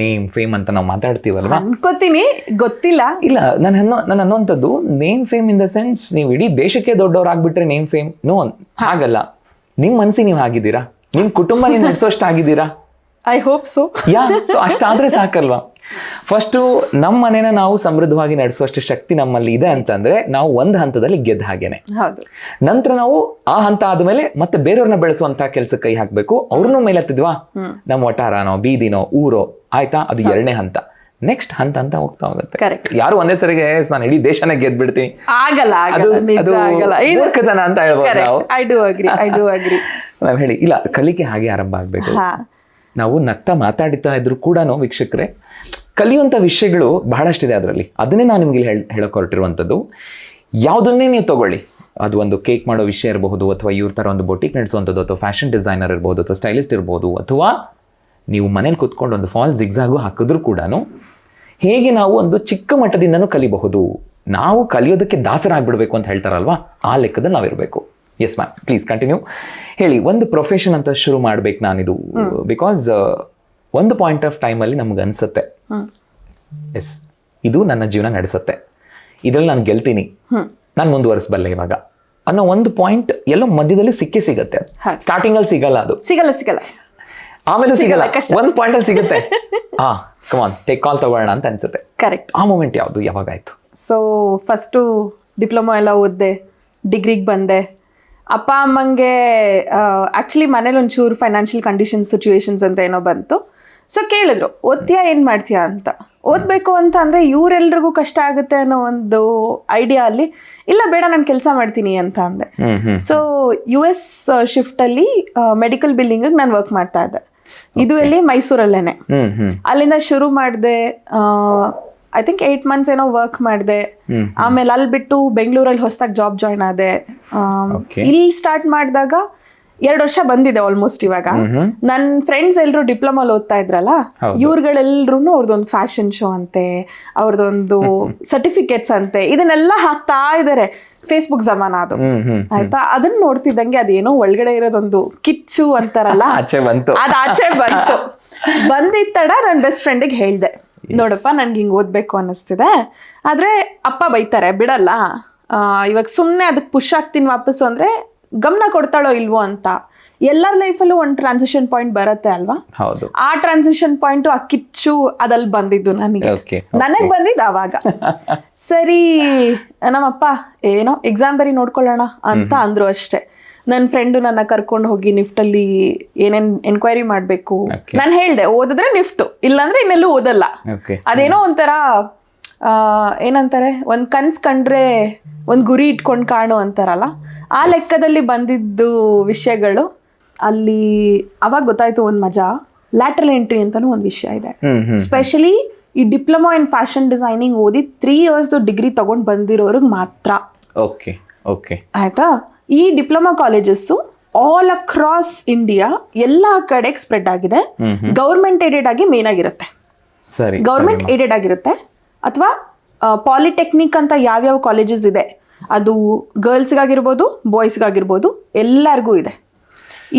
ನೇಮ್ ಫೇಮ್ ಅಂತ ನಾವು ಮಾತಾಡ್ತೀವಲ್ವ? ಅನ್ಕೋತೀನಿ ಗೊತ್ತಿಲ್ಲ. ಇಲ್ಲ ನಾನು ಅನ್ನೋ ನಾನು ಅನ್ನೋಂಥದ್ದು name fame in the sense ನೀವು ಇಡೀ ದೇಶಕ್ಕೆ ದೊಡ್ಡವರಾಗ್ಬಿಟ್ರೆ ನೇಮ್ ಫೇಮ್ ನೋ ಹಾಗಲ್ಲ. ನಿಮ್ಮ ಮನಸ್ಸಿಗೆ ನೀವು ಆಗಿದ್ದೀರಾ ನಿಮ್ಮ ಕುಟುಂಬ ನೀವು ನಡೆಸೋಷ್ಟು ಆಗಿದ್ದೀರಾ I hope so yeah so ಅಷ್ಟಾದ್ರೆ ಸಾಕಲ್ವಾ? ಫಸ್ಟು ನಮ್ಮ ಮನೇನ ನಾವು ಸಮೃದ್ಧವಾಗಿ ನಡೆಸುವಷ್ಟು ಶಕ್ತಿ ನಮ್ಮಲ್ಲಿ ಇದೆ ಅಂತಂದ್ರೆ ನಾವು ಒಂದು ಹಂತದಲ್ಲಿ ಗೆದ್ದ ಹಾಗೇನೆ. ನಂತರ ನಾವು ಆ ಹಂತ ಆದ್ಮೇಲೆ ಮತ್ತೆ ಬೇರೆಯವ್ರನ್ನ ಬೆಳೆಸುವಂತ ಕೆಲಸ ಕೈ ಹಾಕ್ಬೇಕು. ಅವ್ರನ್ನೂ ಮೇಲೆ ಹತ್ತಿದ್ವಾ ನಮ್ಮ ವಟಾರನೋ ಬೀದಿನೋ ಊರೋ ಆಯ್ತಾ? ಅದು ಎರಡನೇ ಹಂತ. ನೆಕ್ಸ್ಟ್ ಹಂತ ಅಂತ ಹೋಗ್ತಾ ಹೋಗುತ್ತೆ. ಯಾರು ಒಂದೇ ಸರಿಗೆ ನಾನು ಇಡೀ ದೇಶನ ಗೆದ್ಬಿಡ್ತೀನಿ. ಬಿಡ್ತೀನಿ ಆಗಲ್ಲ ಆಗಲ್ಲ. ಅಂತ ಹೇಳ್ಬೋದು ನಾವು. Correct I do agree I do agree ನಾವು ಹೇಳಿ ಇಲ್ಲ ಕಲಿಕೆ ಹಾಗೆ ಆರಂಭ ಆಗ್ಬೇಕು. ನಾವು ನಗ್ತಾ ಮಾತಾಡಿತಾ ಇದ್ರು ಕೂಡ ವೀಕ್ಷಕರೇ ಕಲಿಯುವಂಥ ವಿಷಯಗಳು ಬಹಳಷ್ಟಿದೆ ಅದರಲ್ಲಿ. ಅದನ್ನೇ ನಾನು ನಿಮಗೆ ಹೇಳಿ ಹೇಳೋಕೆ ಹೊರಟಿರುವಂಥದ್ದು ಯಾವುದನ್ನೇ ನೀವು ತಗೊಳ್ಳಿ. ಅದು ಒಂದು ಕೇಕ್ ಮಾಡೋ ವಿಷಯ ಇರಬಹುದು ಅಥವಾ ಇವ್ರ ಥರ ಒಂದು ಬೊಟಿಕ್ ನಡೆಸುವಂಥದ್ದು ಅಥವಾ ಫ್ಯಾಷನ್ ಡಿಸೈನರ್ ಇರ್ಬೋದು ಅಥವಾ ಸ್ಟೈಲಿಸ್ಟ್ ಇರ್ಬೋದು ಅಥವಾ ನೀವು ಮನೇಲಿ ಕುತ್ಕೊಂಡು ಒಂದು ಫಾಲ್ ಜಿಗ್ಸಾಗು ಹಾಕಿದ್ರು ಕೂಡ ಹೇಗೆ ನಾವು ಒಂದು ಚಿಕ್ಕ ಮಟ್ಟದಿಂದನೂ ಕಲಿಬಹುದು. ನಾವು ಕಲಿಯೋದಕ್ಕೆ ದಾಸರಾಗ್ಬಿಡ್ಬೇಕು ಅಂತ ಹೇಳ್ತಾರಲ್ವಾ? ಆ ಲೆಕ್ಕದಲ್ಲಿ ನಾವಿರಬೇಕು ಎಸ್ ಮ್ಯಾಮ್ ಪ್ಲೀಸ್ ಕಂಟಿನ್ಯೂ ಹೇಳಿ ಒಂದು ಪ್ರೊಫೆಷನ್ ಅಂತ ಶುರು ಮಾಡ್ಬೇಕು ನಾನಿದು. ಬಿಕಾಸ್ ಒಂದು ಪಾಯಿಂಟ್ ಆಫ್ ಟೈಮಲ್ಲಿ ನಮ್ಗೆ ಅನಿಸುತ್ತೆ. ಎಸ್ ಇದು ನನ್ನ ಜೀವನ ನಡೆಸುತ್ತೆ. ಇದರಲ್ಲಿ ನಾನು ಗೆಲ್ತೀನಿ. ನಾನು ಮುಂದುವರಿಸಬಲ್ಲೆ ಇವಾಗ. ಅನ್ನೋ ಒಂದು ಪಾಯಿಂಟ್ ಎಲ್ಲೋ ಮಧ್ಯದಲ್ಲಿ ಸಿಕ್ಕೇ ಸಿಗುತ್ತೆ. ಸ್ಟಾರ್ಟಿಂಗಲ್ಲಿ ಸ್ಟಾರ್ಟಿಂಗ್ ಅಲ್ಲಿ ಸಿಗಲ್ಲ ಅದು. ಸಿಗಲ್ಲ ಸಿಗಲ್ಲ. ಆಮೇಲೆ ಸಿಗಲ್ಲ. ಒಂದು ಪಾಯಿಂಟ್ ಅಲ್ಲಿ ಸಿಗುತ್ತೆ. ಹಾ ಕಮಾನ್ ಟೇಕ್ ಕಾಲ್ ತಗೊಳ್ಳೋಣ ಅಂತ ಅನ್ಸುತ್ತೆ. ಕರೆಕ್ಟ್ ಆ ಮೂಮೆಂಟ್ ಯಾವುದು? ಯಾವಾಗಾಯ್ತು? ಸೊ ಫಸ್ಟು ಡಿಪ್ಲೊಮಾ ಎಲ್ಲ ಓದಿದೆ ಡಿಗ್ರಿಗೆ ಬಂದೆ. ಅಪ್ಪ ಅಮ್ಮಂಗೆ ಆ್ಯಕ್ಚುಲಿ ಮನೇಲಿ ಒಂಚೂರು ಫೈನಾನ್ಷಿಯಲ್ ಕಂಡೀಷನ್ ಸಿಚುವೇಶನ್ಸ್ ಅಂತ ಏನೋ ಬಂತು. ಸೊ ಕೇಳಿದ್ರು ಓದ್ತೀಯಾ ಏನು ಮಾಡ್ತೀಯಾ ಅಂತ. ಓದಬೇಕು ಅಂತ ಅಂದರೆ ಇವರೆಲ್ರಿಗೂ ಕಷ್ಟ ಆಗುತ್ತೆ ಅನ್ನೋ ಒಂದು ಐಡಿಯಾ ಅಲ್ಲಿ ಇಲ್ಲ ಬೇಡ ನಾನು ಕೆಲಸ ಮಾಡ್ತೀನಿ ಅಂತ ಅಂದೆ. ಸೊ ಯು ಎಸ್ ಶಿಫ್ಟಲ್ಲಿ ಮೆಡಿಕಲ್ ಬಿಲ್ಡಿಂಗಿಗೆ ನಾನು ವರ್ಕ್ ಮಾಡ್ತಾ ಇದ್ದೆ. ಇದು ಎಲ್ಲಿ ಮೈಸೂರಲ್ಲೇನೆ. ಅಲ್ಲಿಂದ ಶುರು ಮಾಡಿದೆ ಐ ಥಿಂಕ್ ಏಟ್ ಮಂತ್ಸ್ ಏನೋ ವರ್ಕ್ ಮಾಡಿದೆ. ಆಮೇಲೆ ಅಲ್ಲಿ ಬಿಟ್ಟು ಬೆಂಗಳೂರಲ್ಲಿ ಹೊಸದಾಗಿ ಜಾಬ್ ಜಾಯ್ನ್ ಆದೆ. ಇಲ್ಲಿ ಸ್ಟಾರ್ಟ್ ಮಾಡಿದಾಗ ಎರಡು ವರ್ಷ ಬಂದಿದೆ ಆಲ್ಮೋಸ್ಟ್ ಇವಾಗ. ನನ್ನ ಫ್ರೆಂಡ್ಸ್ ಎಲ್ಲರೂ ಡಿಪ್ಲೊಮಲ್ ಓದ್ತಾ ಇದ್ರಲ್ಲ ಇವ್ರುಗಳೆಲ್ರು ಅವ್ರದ್ದೊಂದು ಫ್ಯಾಷನ್ ಶೋ ಅಂತೆ ಅವ್ರದ್ದೊಂದು ಸರ್ಟಿಫಿಕೇಟ್ಸ್ ಅಂತೆ ಇದನ್ನೆಲ್ಲ ಹಾಕ್ತಾ ಇದ್ದಾರೆ ಫೇಸ್ಬುಕ್ ಜಮಾನ ಅದು. ಆಯ್ತಾ? ಅದನ್ನ ನೋಡ್ತಿದ್ದಂಗೆ ಅದೇನೋ ಒಳಗಡೆ ಇರೋದೊಂದು ಕಿಚ್ಚು ಅಂತಾರಲ್ಲ? *laughs* ಆಚೆ ಬಂತು. ಅದು ಆಚೆ ಬಂತು. ಬಂದಿದ್ದ ತಡ ನನ್ನ ಬೆಸ್ಟ್ ಫ್ರೆಂಡಿಗೆ ಹೇಳ್ದೆ. ನೋಡಪ್ಪ ನನ್ಗೆ ಹಿಂಗ್ ಓದ್ಬೇಕು ಅನ್ನಿಸ್ತಿದೆ. ಆದ್ರೆ ಅಪ್ಪ ಬೈತಾರೆ ಬಿಡಲ್ಲ. ಇವಾಗ ಸುಮ್ಮನೆ ಅದಕ್ಕೆ ಪುಷ್ ಆಗ್ತೀನಿ ವಾಪಸ್ಸು ಅಂದ್ರೆ ಗಮನ ಕೊಡ್ತಾಳೋ ಇಲ್ವೋ ಅಂತ ಎಲ್ಲರ ಲೈಫಲ್ಲೂ ಒಂದು ಟ್ರಾನ್ಸಿಷನ್ ಪಾಯಿಂಟ್ ಬರುತ್ತೆ ಅಲ್ವಾ? ಹೌದು. ಆ ಟ್ರಾನ್ಸಿಷನ್ ಪಾಯಿಂಟ್ ಆ ಕಿಚ್ಚು ಅದಲ್ಲಿ ಬಂದಿದ್ದು ನನಗೆ. ನನಗೆ ಬಂದಿದ್ದು ಅವಾಗ *laughs* ಸರಿ ನಮ್ಮಪ್ಪ ಏನೋ ಎಕ್ಸಾಮ್ ಬರೀ ನೋಡ್ಕೊಳ್ಳೋಣ ಅಂತ ಅಂದ್ರು ಅಷ್ಟೇ. ನನ್ನ ಫ್ರೆಂಡು ನನ್ನ ಕರ್ಕೊಂಡು ಹೋಗಿ ನಿಫ್ಟಲ್ಲಿ ಏನೇನ್ ಎನ್ಕ್ವೈರಿ ಮಾಡಬೇಕು. ನಾನು ಹೇಳ್ದೆ ಓದಿದ್ರೆ ನಿಫ್ಟು ಇಲ್ಲಾಂದ್ರೆ ಇನ್ನೆಲ್ಲೂ ಓದಲ್ಲ. ಅದೇನೋ ಒಂಥರ ಏನಂತಾರೆ? ಒಂದು ಕನ್ಸ್ ಕಂಡ್ರೆ ಒಂದು ಗುರಿ ಇಟ್ಕೊಂಡು ಕಾಣು ಅಂತಾರಲ್ಲ? ಆ ಲೆಕ್ಕದಲ್ಲಿ ಬಂದಿದ್ದು ವಿಷಯಗಳು. ಅಲ್ಲಿ ಅವಾಗ ಗೊತ್ತಾಯ್ತು ಒಂದು ಮಜಾ. ಲ್ಯಾಟ್ರಲ್ ಎಂಟ್ರಿ ಅಂತಾನೂ ಒಂದು ವಿಷಯ ಇದೆ. ಸ್ಪೆಷಲಿ ಈ ಡಿಪ್ಲೊಮಾ ಇನ್ ಫ್ಯಾಷನ್ ಡಿಸೈನಿಂಗ್ ಓದಿ ತ್ರೀ ಇಯರ್ಸ್ದು ಡಿಗ್ರಿ ತಗೊಂಡು ಬಂದಿರೋರಿಗೆ ಮಾತ್ರ. ಓಕೆ ಓಕೆ ಆಯ್ತಾ? ಈ diploma colleges all across India ಎಲ್ಲ ಕಡೆಗೆ ಸ್ಪ್ರೆಡ್ ಆಗಿದೆ. ಗೌರ್ಮೆಂಟ್ ಏಡೆಡ್ ಆಗಿ ಮೇನ್ ಆಗಿರುತ್ತೆ. ಸರಿ ಗೌರ್ಮೆಂಟ್ ಏಡೆಡ್ ಆಗಿರುತ್ತೆ. ಅಥವಾ ಪಾಲಿಟೆಕ್ನಿಕ್ ಅಂತ ಯಾವ್ಯಾವ ಕಾಲೇಜಸ್ ಇದೆ? ಅದು ಗರ್ಲ್ಸ್ಗಾಗಿರ್ಬೋದು ಬಾಯ್ಸ್ಗಾಗಿರ್ಬೋದು ಎಲ್ಲರಿಗೂ ಇದೆ.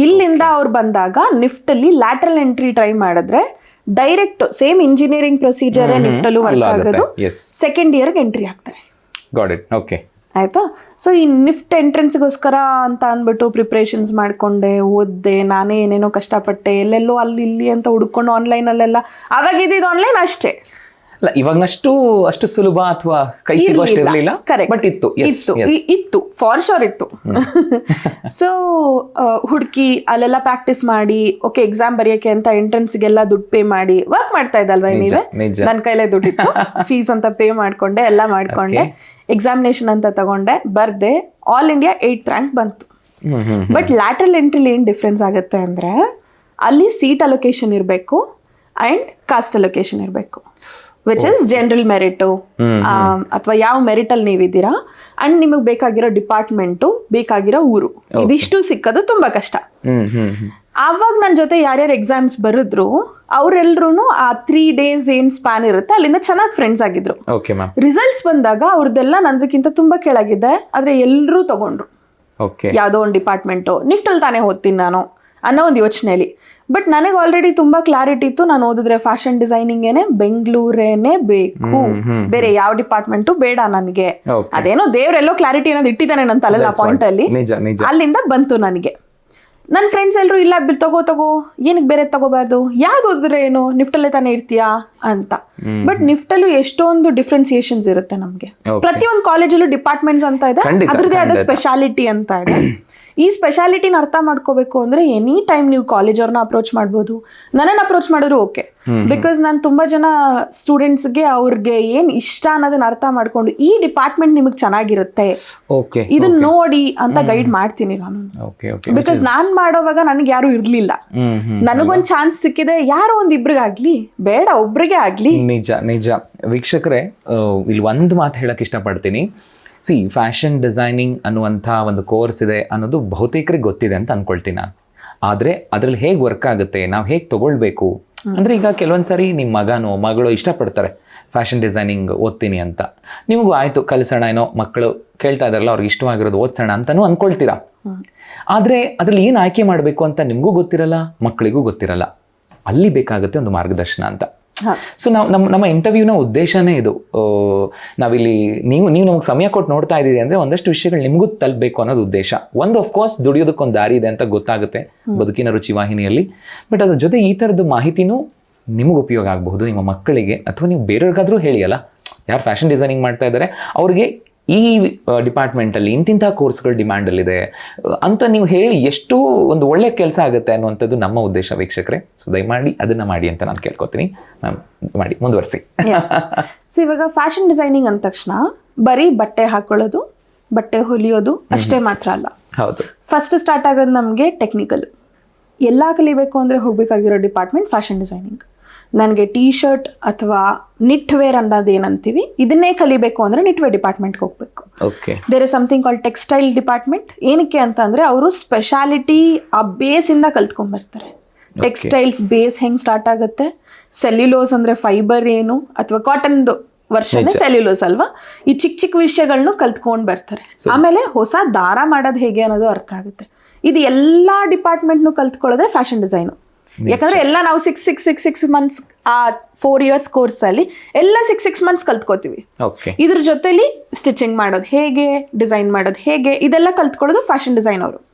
ಇಲ್ಲಿಂದ ಅವ್ರು ಬಂದಾಗ ನಿಫ್ಟಲ್ಲಿ ಲ್ಯಾಟ್ರಲ್ ಎಂಟ್ರಿ ಟ್ರೈ ಮಾಡಿದ್ರೆ ಡೈರೆಕ್ಟ್ ಸೇಮ್ ಇಂಜಿನಿಯರಿಂಗ್ ಪ್ರೊಸೀಜರ್ ನಿಫ್ಟಲ್ಲೂ ವರ್ಕ್ ಆಗೋದು. ಸೆಕೆಂಡ್ ಇಯರ್ಗೆ ಎಂಟ್ರಿ ಆಗ್ತಾರೆ ಗಾಡ್ ಇಟ್ ಓಕೆ ಆಯ್ತಾ? ಸೊ ಈ ನಿಫ್ಟ್ ಎಂಟ್ರೆನ್ಸ್ಗೋಸ್ಕರ ಅಂತ ಅಂದ್ಬಿಟ್ಟು ಪ್ರಿಪ್ರೇಷನ್ಸ್ ಮಾಡ್ಕೊಂಡೆ ಓದ್ದೆ ನಾನೇ ಏನೇನೋ ಕಷ್ಟಪಟ್ಟೆ ಎಲ್ಲೆಲ್ಲೋ ಅಲ್ಲಿ ಇಲ್ಲಿ ಅಂತ ಹುಡ್ಕೊಂಡು ಆನ್ಲೈನಲ್ಲೆಲ್ಲ ಅವಾಗ ಇದ್ದಿದ್ದು ಆನ್ಲೈನ್ ಅಷ್ಟೇ. ಅಲ್ಲ ಇವಾಗನಷ್ಟು ಅಷ್ಟು ಸುಲಭ ಅಥವಾ ಕೈ ಸಿಗುವಷ್ಟು ಇರಲಿಲ್ಲ. ಬಟ್ ಇತ್ತು. ಇತ್ತು. ಇತ್ತು. ಫಾರ್ ಶೋರ್ ಇತ್ತು. ಸೊ *laughs* ಹುಡುಕಿ ಅಲ್ಲೆಲ್ಲ ಪ್ರಾಕ್ಟೀಸ್ ಮಾಡಿ ಓಕೆ ಎಕ್ಸಾಮ್ ಬರೆಯೋಕೆ ಅಂತ ಎಂಟ್ರೆನ್ಸ್ಗೆಲ್ಲ ದುಡ್ಡು ಪೇ ಮಾಡಿ ವರ್ಕ್ ಮಾಡ್ತಾ ಇದ್ದಲ್ವಾ ನೀವೇ. ನನ್ನ ಕೈಲೇ ದುಡ್ಡಿತ್ತು ಫೀಸ್ *laughs* ಅಂತ ಪೇ ಮಾಡ್ಕೊಂಡೆ ಎಲ್ಲ ಮಾಡ್ಕೊಂಡೆ. ಎಕ್ಸಾಮಿನೇಷನ್ ಅಂತ ತಗೊಂಡೆ ಬರ್ದೆ. ಆಲ್ ಇಂಡಿಯಾ ಏಯ್ಟ್ ರ್ಯಾಂಕ್ ಬಂತು. ಬಟ್ ಲ್ಯಾಟ್ರಲ್ ಎಂಟ್ರಿಲಿ ಏನು ಡಿಫ್ರೆನ್ಸ್ ಆಗುತ್ತೆ ಅಂದರೆ ಅಲ್ಲಿ ಸೀಟ್ ಅಲೊಕೇಶನ್ ಇರಬೇಕು ಆ್ಯಂಡ್ ಕಾಸ್ಟ್ ಅಲೊಕೇಶನ್ ಇರಬೇಕು. ವಿಚ್ ಇಸ್ ಜನರಲ್ ಮೆರಿಟು ಅಥವಾ ಯಾವ ಮೆರಿಟಲ್ಲಿ ನೀವಿದ್ದೀರಾ? ಅಂಡ್ ನಿಮಗೆ ಬೇಕಾಗಿರೋ ಡಿಪಾರ್ಟ್ಮೆಂಟು ಬೇಕಾಗಿರೋ ಊರು. ಇದಿಷ್ಟು ಸಿಕ್ಕೋದು ತುಂಬಾ ಕಷ್ಟ. ಆವಾಗ ನನ್ನ ಜೊತೆ ಯಾರ್ಯಾರು ಎಕ್ಸಾಮ್ಸ್ ಬರೆದ್ರು ಅವರೆಲ್ಲರೂ ಆ ತ್ರೀ ಡೇಸ್ ಏನ್ ಸ್ಪ್ಯಾನ್ ಇರುತ್ತೆ ಅಲ್ಲಿಂದ ಚೆನ್ನಾಗಿ ಫ್ರೆಂಡ್ಸ್ ಆಗಿದ್ರು. ರಿಸಲ್ಟ್ಸ್ ಬಂದಾಗ ಅವ್ರದ್ದೆಲ್ಲ ನಂದಕ್ಕಿಂತ ತುಂಬಾ ಕೆಳಗಿದೆ ಆದ್ರೆ ಎಲ್ಲರೂ ತಗೊಂಡ್ರು. ಯಾವ್ದೋ ಯಾವುದೋ ಒಂದು ಡಿಪಾರ್ಟ್ಮೆಂಟು ನಿಫ್ಟಲ್ಲಿ ತಾನೇ ಓದ್ತೀನಿ ನಾನು ಅನ್ನೋ ಒಂದು ಯೋಚನೆಯಲ್ಲಿ ಬಟ್ ನನಗೆ ಆಲ್ರೆಡಿ ತುಂಬಾ ಕ್ಲಾರಿಟಿ ಇತ್ತು. ನಾನು ಓದಿದ್ರೆ ಫ್ಯಾಷನ್ ಡಿಸೈನಿಂಗೇನೆ ಬೆಂಗಳೂರೇನೆ ಬೇಕು. ಬೇರೆ ಯಾವ ಡಿಪಾರ್ಟ್ಮೆಂಟು ಬೇಡ ನನಗೆ. ಅದೇನೋ ದೇವ್ರೆಲ್ಲೋ ಕ್ಲಾರಿಟಿ ಅನ್ನೋದು ಇಟ್ಟಿದ್ದಾನೆ ನನ್ನ ತಲೆಲ್ಲ ಆ ಪಾಯಿಂಟ್ ಅಲ್ಲಿ. ಅಲ್ಲಿಂದ ಬಂತು ನನಗೆ. ನನ್ನ ಫ್ರೆಂಡ್ಸ್ ಎಲ್ಲರೂ ಇಲ್ಲ ತಗೋ ತಗೋ. ಏನಕ್ಕೆ ಬೇರೆ ತಗೋಬಾರ್ದು? ಯಾವ್ದು ಓದಿದ್ರೆ ಏನು? ನಿಫ್ಟಲ್ಲೇ ತಾನೇ ಇರ್ತೀಯಾ? ಅಂತ. ಬಟ್ ನಿಫ್ಟಲ್ಲೂ ಎಷ್ಟೊಂದು ಡಿಫ್ರೆನ್ಸಿಯೇಷನ್ಸ್ ಇರುತ್ತೆ ನಮಗೆ. ಪ್ರತಿ ಪ್ರತಿಯೊಂದು ಕಾಲೇಜಲ್ಲೂ ಡಿಪಾರ್ಟ್ಮೆಂಟ್ಸ್ ಅಂತ ಇದೆ. ಅದ್ರದೇ ಅದ್ರದ್ದೇ ಆದ ಸ್ಪೆಷಾಲಿಟಿ ಅಂತ ಇದೆ. ಈ ಸ್ಪೆಷಾಲಿಟಿನ ಅರ್ಥ ಮಾಡ್ಕೋಬೇಕು ಅಂದ್ರೆ ಎನಿ ಟೈಮ್ ನೀವು ಕಾಲೇಜ್ ಅವ್ರನ್ನ ಅಪ್ರೋಚ್ ಮಾಡ್ಬೋದು. ನನ್ನನ್ನು ಅಪ್ರೋಚ್ ಮಾಡಿದ್ರು ಓಕೆ ಬಿಕಾಸ್ ನಾನು ತುಂಬಾ ಜನ ಸ್ಟೂಡೆಂಟ್ಸ್ಗೆ ಅವ್ರಿಗೆ ಏನ್ ಇಷ್ಟ ಅನ್ನೋದನ್ನ ಅರ್ಥ ಮಾಡ್ಕೊಂಡು ಈ ಡಿಪಾರ್ಟ್ಮೆಂಟ್ ನಿಮಗೆ ಚೆನ್ನಾಗಿರುತ್ತೆ. ಇದನ್ನ ನೋಡಿ ಅಂತ ಗೈಡ್ ಮಾಡ್ತೀನಿ ನಾನು. ಬಿಕಾಸ್ ನಾನ್ ಮಾಡೋವಾಗ ನನಗೆ ಯಾರು ಇರ್ಲಿಲ್ಲ. ನನಗೊಂದು ಚಾನ್ಸ್ ಸಿಕ್ಕಿದೆ ಯಾರೋ ಒಂದ್ ಇಬ್ರಿಗಾಗ್ಲಿ. ಬೇಡ ಒಬ್ರಿಗೆ ಆಗ್ಲಿ. ನಿಜ ನಿಜ. ವೀಕ್ಷಕರೇ ಇಲ್ಲಿ ಒಂದು ಮಾತು ಹೇಳಕ್ ಇಷ್ಟಪಡ್ತೀನಿ. ಸಿ ಫ್ಯಾಷನ್ ಡಿಸೈನಿಂಗ್ ಅನ್ನುವಂಥ ಒಂದು ಕೋರ್ಸ್ ಇದೆ ಅನ್ನೋದು ಬಹುತೇಕರಿಗೆ ಗೊತ್ತಿದೆ ಅಂತ ಅನ್ಕೊಳ್ತೀನಿ ನಾನು. ಆದರೆ ಅದರಲ್ಲಿ ಹೇಗೆ ವರ್ಕ್ ಆಗುತ್ತೆ, ನಾವು ಹೇಗೆ ತೊಗೊಳ್ಬೇಕು? ಅಂದರೆ ಈಗ ಕೆಲವೊಂದು ಸಾರಿ ನಿಮ್ಮ ಮಗನೋ, ಮಗಳು ಇಷ್ಟಪಡ್ತಾರೆ ಫ್ಯಾಷನ್ ಡಿಸೈನಿಂಗ್ ಓದ್ತೀನಿ ಅಂತ. ನಿಮಗೂ ಆಯಿತು, ಕಲಿಸೋಣ, ಏನೋ ಮಕ್ಕಳು ಕೇಳ್ತಾ ಇದಾರಲ್ಲ ಅವ್ರಿಗೆ ಇಷ್ಟವಾಗಿರೋದು ಓದ್ಸೋಣ ಅಂತಲೂ ಅನ್ಕೊಳ್ತೀರಾ? ಆದರೆ ಅದರಲ್ಲಿ ಏನು ಆಯ್ಕೆ ಮಾಡಬೇಕು ಅಂತ ನಿಮಗೂ ಗೊತ್ತಿರಲ್ಲ, ಮಕ್ಕಳಿಗೂ ಗೊತ್ತಿರಲ್ಲ. ಅಲ್ಲಿ ಬೇಕಾಗುತ್ತೆ ಒಂದು ಮಾರ್ಗದರ್ಶನ ಅಂತ. ಸೊ ನಾವು ನಮ್ಮ ನಮ್ಮ ಇಂಟರ್ವ್ಯೂನ ಉದ್ದೇಶನೇ ಇದು. ನಾವಿಲ್ಲಿ ನೀವು ನೀವು ನಮಗೆ ಸಮಯ ಕೊಟ್ಟು ನೋಡ್ತಾ ಇದ್ದೀರಿ ಅಂದರೆ ಒಂದಷ್ಟು ವಿಷಯಗಳು ನಿಮಗೂ ತಲುಪಬೇಕು ಅನ್ನೋದು ಉದ್ದೇಶ. ಒಂದು ಕೋರ್ಸ್ ದುಡಿಯೋದಕ್ಕೊಂದು ದಾರಿ ಇದೆ ಅಂತ ಗೊತ್ತಾಗುತ್ತೆ ಬದುಕಿನ ರುಚಿ ವಾಹಿನಿಯಲ್ಲಿ. ಬಟ್ ಅದ್ರ ಜೊತೆ ಈ ಥರದ್ದು ಮಾಹಿತಿನೂ ನಿಮಗೆ ಉಪಯೋಗ ಆಗಬಹುದು ನಿಮ್ಮ ಮಕ್ಕಳಿಗೆ. ಅಥವಾ ನೀವು ಬೇರೆಯವ್ರಿಗಾದರೂ ಹೇಳಿ ಅಲ್ಲ? ಯಾರು ಫ್ಯಾಷನ್ ಡಿಸೈನಿಂಗ್ ಮಾಡ್ತಾ ಇದ್ದಾರೆ ಅವ್ರಿಗೆ ಈ ಡಿಪಾರ್ಟ್ಮೆಂಟಲ್ಲಿ ಇಂತಿಂಥ ಕೋರ್ಸ್ಗಳು ಡಿಮ್ಯಾಂಡಲ್ಲಿದೆ ಅಂತ ನೀವು ಹೇಳಿ ಎಷ್ಟು ಒಂದು ಒಳ್ಳೆ ಕೆಲಸ ಆಗುತ್ತೆ ಅನ್ನುವಂಥದ್ದು ನಮ್ಮ ಉದ್ದೇಶ ವೀಕ್ಷಕರೇ. ಸೊ ದಯಮಾಡಿ ಅದನ್ನು ಮಾಡಿ ಅಂತ ನಾನು ಕೇಳ್ಕೊತೀನಿ. ಮಾಡಿ ಮುಂದುವರಿಸಿ. ಸೊ ಇವಾಗ ಫ್ಯಾಷನ್ ಡಿಸೈನಿಂಗ್ ಅಂದ ತಕ್ಷಣ ಬರೀ ಬಟ್ಟೆ ಹಾಕೊಳ್ಳೋದು ಬಟ್ಟೆ ಹೊಲಿಯೋದು ಅಷ್ಟೇ ಮಾತ್ರ ಅಲ್ಲ. ಹೌದು. ಫಸ್ಟ್ ಸ್ಟಾರ್ಟ್ ಆಗೋದು ನಮಗೆ ಟೆಕ್ನಿಕಲ್ ಎಲ್ಲ ಕಲಿಬೇಕು ಅಂದರೆ ಹೋಗಬೇಕಾಗಿರೋ ಡಿಪಾರ್ಟ್ಮೆಂಟ್ ಫ್ಯಾಷನ್ ಡಿಸೈನಿಂಗ್ ನನಗೆ ಟೀ ಶರ್ಟ್ ಅಥವಾ ನಿಟ್ ವೇರ್ ಅನ್ನೋದು ಏನಂತೀವಿ ಇದನ್ನೇ ಕಲಿಬೇಕು ಅಂದರೆ ನಿಟ್ ವೇರ್ ಡಿಪಾರ್ಟ್ಮೆಂಟ್ಗೆ ಹೋಗಬೇಕು. Okay there is something call textile department ಏನಕ್ಕೆ ಅಂತಂದ್ರೆ ಅಂದರೆ ಅವರು ಸ್ಪೆಷಾಲಿಟಿ ಆ ಬೇಸಿಂದ ಕಲ್ತ್ಕೊಂಡ್ಬರ್ತಾರೆ ಟೆಕ್ಸ್ಟೈಲ್ಸ್ ಬೇಸ್ ಹೆಂಗೆ ಸ್ಟಾರ್ಟ್ ಆಗುತ್ತೆ? ಸೆಲ್ಯುಲೋಸ್ ಅಂದರೆ ಫೈಬರ್ ಏನು? ಅಥವಾ ಕಾಟನ್ದು ವರ್ಷನೇ ಸೆಲ್ಯುಲೋಸ್ ಅಲ್ವಾ? ಈ ಚಿಕ್ಕ ಚಿಕ್ಕ ವಿಷಯಗಳನ್ನು ಕಲ್ತ್ಕೊಂಡು ಬರ್ತಾರೆ. ಆಮೇಲೆ ಹೊಸ ದಾರ ಮಾಡೋದು ಹೇಗೆ ಅನ್ನೋದು ಅರ್ಥ ಆಗುತ್ತೆ. ಇದು ಎಲ್ಲ ಡಿಪಾರ್ಟ್ಮೆಂಟ್ನು ಕಲ್ತ್ಕೊಳ್ಳೋದೇ ಫ್ಯಾಷನ್ ಡಿಸೈನು ಯಾಕಂದ್ರೆ ಎಲ್ಲ ನಾವು six six six six months ಆ ಫೋರ್ ಇಯರ್ಸ್ ಕೋರ್ಸ್ ಅಲ್ಲಿ ಎಲ್ಲ ಸಿಕ್ಸ್ ಸಿಕ್ಸ್ ಮಂತ್ಸ್ ಕಲ್ತ್ಕೋತೀವಿ. ಇದ್ರ ಜೊತೆಲಿ ಸ್ಟಿಚಿಂಗ್ ಮಾಡೋದು ಹೇಗೆ ಡಿಸೈನ್ ಮಾಡೋದು ಹೇಗೆ ಇದೆಲ್ಲ ಕಲ್ತ್ಕೊಳ್ಳೋದು ಫ್ಯಾಷನ್ ಡಿಸೈನ್ ಅವರು.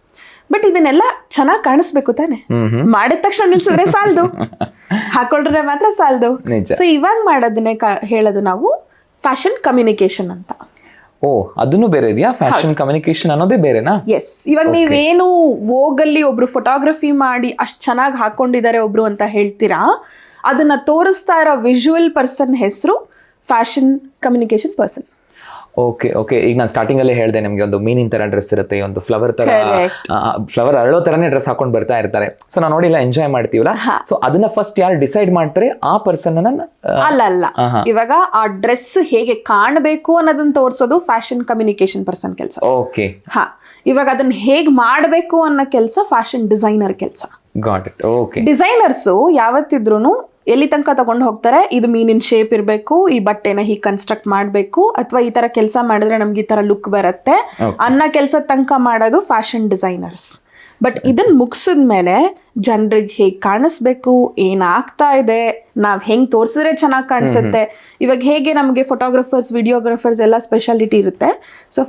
ಬಟ್ ಇದನ್ನೆಲ್ಲ ಚೆನ್ನಾಗಿ ಕಾಣಿಸ್ಬೇಕು ತಾನೆ. ಮಾಡಿದ ತಕ್ಷಣ ನಿಲ್ಸಿದ್ರೆ ಸಾಲದು. *laughs* ಹಾಕೊಳ್ರೆ ಮಾತ್ರ ಸಾಲದು. ಸೊ ಇವಾಗ ಮಾಡೋದನ್ನೇ ಹೇಳೋದು ನಾವು ಫ್ಯಾಷನ್ ಕಮ್ಯುನಿಕೇಶನ್ ಅಂತ. ಓ ಅದನ್ನು ಬೇರೆ ಇದೆಯಾ? ಫ್ಯಾಷನ್ ಕಮ್ಯುನಿಕೇಶನ್ ಅನ್ನೋದೇ ಬೇರೆನಾ? ಎಸ್ ಇವಾಗ ನೀವೇನು ಹೋಗಲ್ಲಿ ಒಬ್ರು ಫೋಟೋಗ್ರಫಿ ಮಾಡಿ ಅಷ್ಟು ಚೆನ್ನಾಗಿ ಹಾಕೊಂಡಿದ್ದಾರೆ ಒಬ್ರು ಅಂತ ಹೇಳ್ತೀರಾ? ಅದನ್ನ ತೋರಿಸ್ತಾ ಇರೋ ವಿಜುವಲ್ ಪರ್ಸನ್ ಹೆಸರು fashion communication person okay okay ಈಗ ನಾನು ಸ್ಟಾರ್ಟಿಂಗ್ ಅಲ್ಲೇ ಹೇಳಿದೆ ನಿಮಗೆ ಒಂದು ಮೀನಿನ ತರ ಡ್ರೆಸ್ ಇರುತ್ತೆ ಒಂದು ಫ್ಲವರ್ ತರ ಫ್ಲವರ್ ಅರಳೋ ತರನೇ ಡ್ರೆಸ್ ಹಾಕೊಂಡು ಬರ್ತಾ ಇರ್ತಾರೆ. ಸೊ ನಾವು ನೋಡಿಲ್ಲ ಎಂಜಾಯ್ ಮಾಡ್ತೀವಲ್ಲ? ಸೊ ಅದನ್ನ ಫಸ್ಟ್ ಯಾರು ಡಿಸೈಡ್ ಮಾಡ್ತಾರೆ ಆ ಪರ್ಸನ್ ಅಲ್ಲ ಅಲ್ಲ. ಇವಾಗ ಆ ಡ್ರೆಸ್ ಹೇಗೆ ಕಾಣಬೇಕು ಅನ್ನೋದನ್ನ ತೋರಿಸೋದು ಫ್ಯಾಷನ್ ಕಮ್ಯುನಿಕೇಶನ್ ಪರ್ಸನ್ ಕೆಲಸ. ಓಕೆ ಹಾ. ಇವಾಗ ಅದನ್ನ ಹೇಗ್ ಮಾಡಬೇಕು ಅನ್ನೋ ಕೆಲಸ ಫ್ಯಾಷನ್ ಡಿಸೈನರ್ ಕೆಲಸ. ಗಾಟ್ ಇಟ್ ಓಕೆ ಡಿಸೈನರ್ಸು ಯಾವತ್ತಿದ್ರು ಎಲ್ಲಿ ತನಕ ತಗೊಂಡು ಹೋಗ್ತಾರೆ? ಇದು ಮೀನಿನ ಶೇಪ್ ಇರಬೇಕು ಈ ಬಟ್ಟೆನ ಹೀಗೆ ಕನ್ಸ್ಟ್ರಕ್ಟ್ ಮಾಡಬೇಕು ಅಥವಾ ಈ ತರ ಕೆಲಸ ಮಾಡಿದ್ರೆ ನಮ್ಗೆ ಈ ತರ ಲುಕ್ ಬರುತ್ತೆ. ಅನ್ನ ಕೆಲಸ ತನಕ ಮಾಡೋದು ಫ್ಯಾಷನ್ ಡಿಸೈನರ್ಸ್ ಬಟ್ ಇದನ್ನ ಮುಗಿಸಿದ ಮೇಲೆ ಜನರಿಗೆ ಹೇಗೆ ಕಾಣಿಸ್ಬೇಕು ಏನಾಗ್ತಾ ಇದೆ ನಾವ್ ಹೆಂಗ್ ತೋರಿಸಿದ್ರೆ ಚೆನ್ನಾಗಿ ಕಾಣಿಸುತ್ತೆ. ಇವಾಗ ಹೇಗೆ ನಮಗೆ ಫೋಟೋಗ್ರಾಫರ್ಸ್ ವಿಡಿಯೋಗ್ರಾಫರ್ಸ್ ಎಲ್ಲ ಸ್ಪೆಷಾಲಿಟಿ ಇರುತ್ತೆ. ಸೊ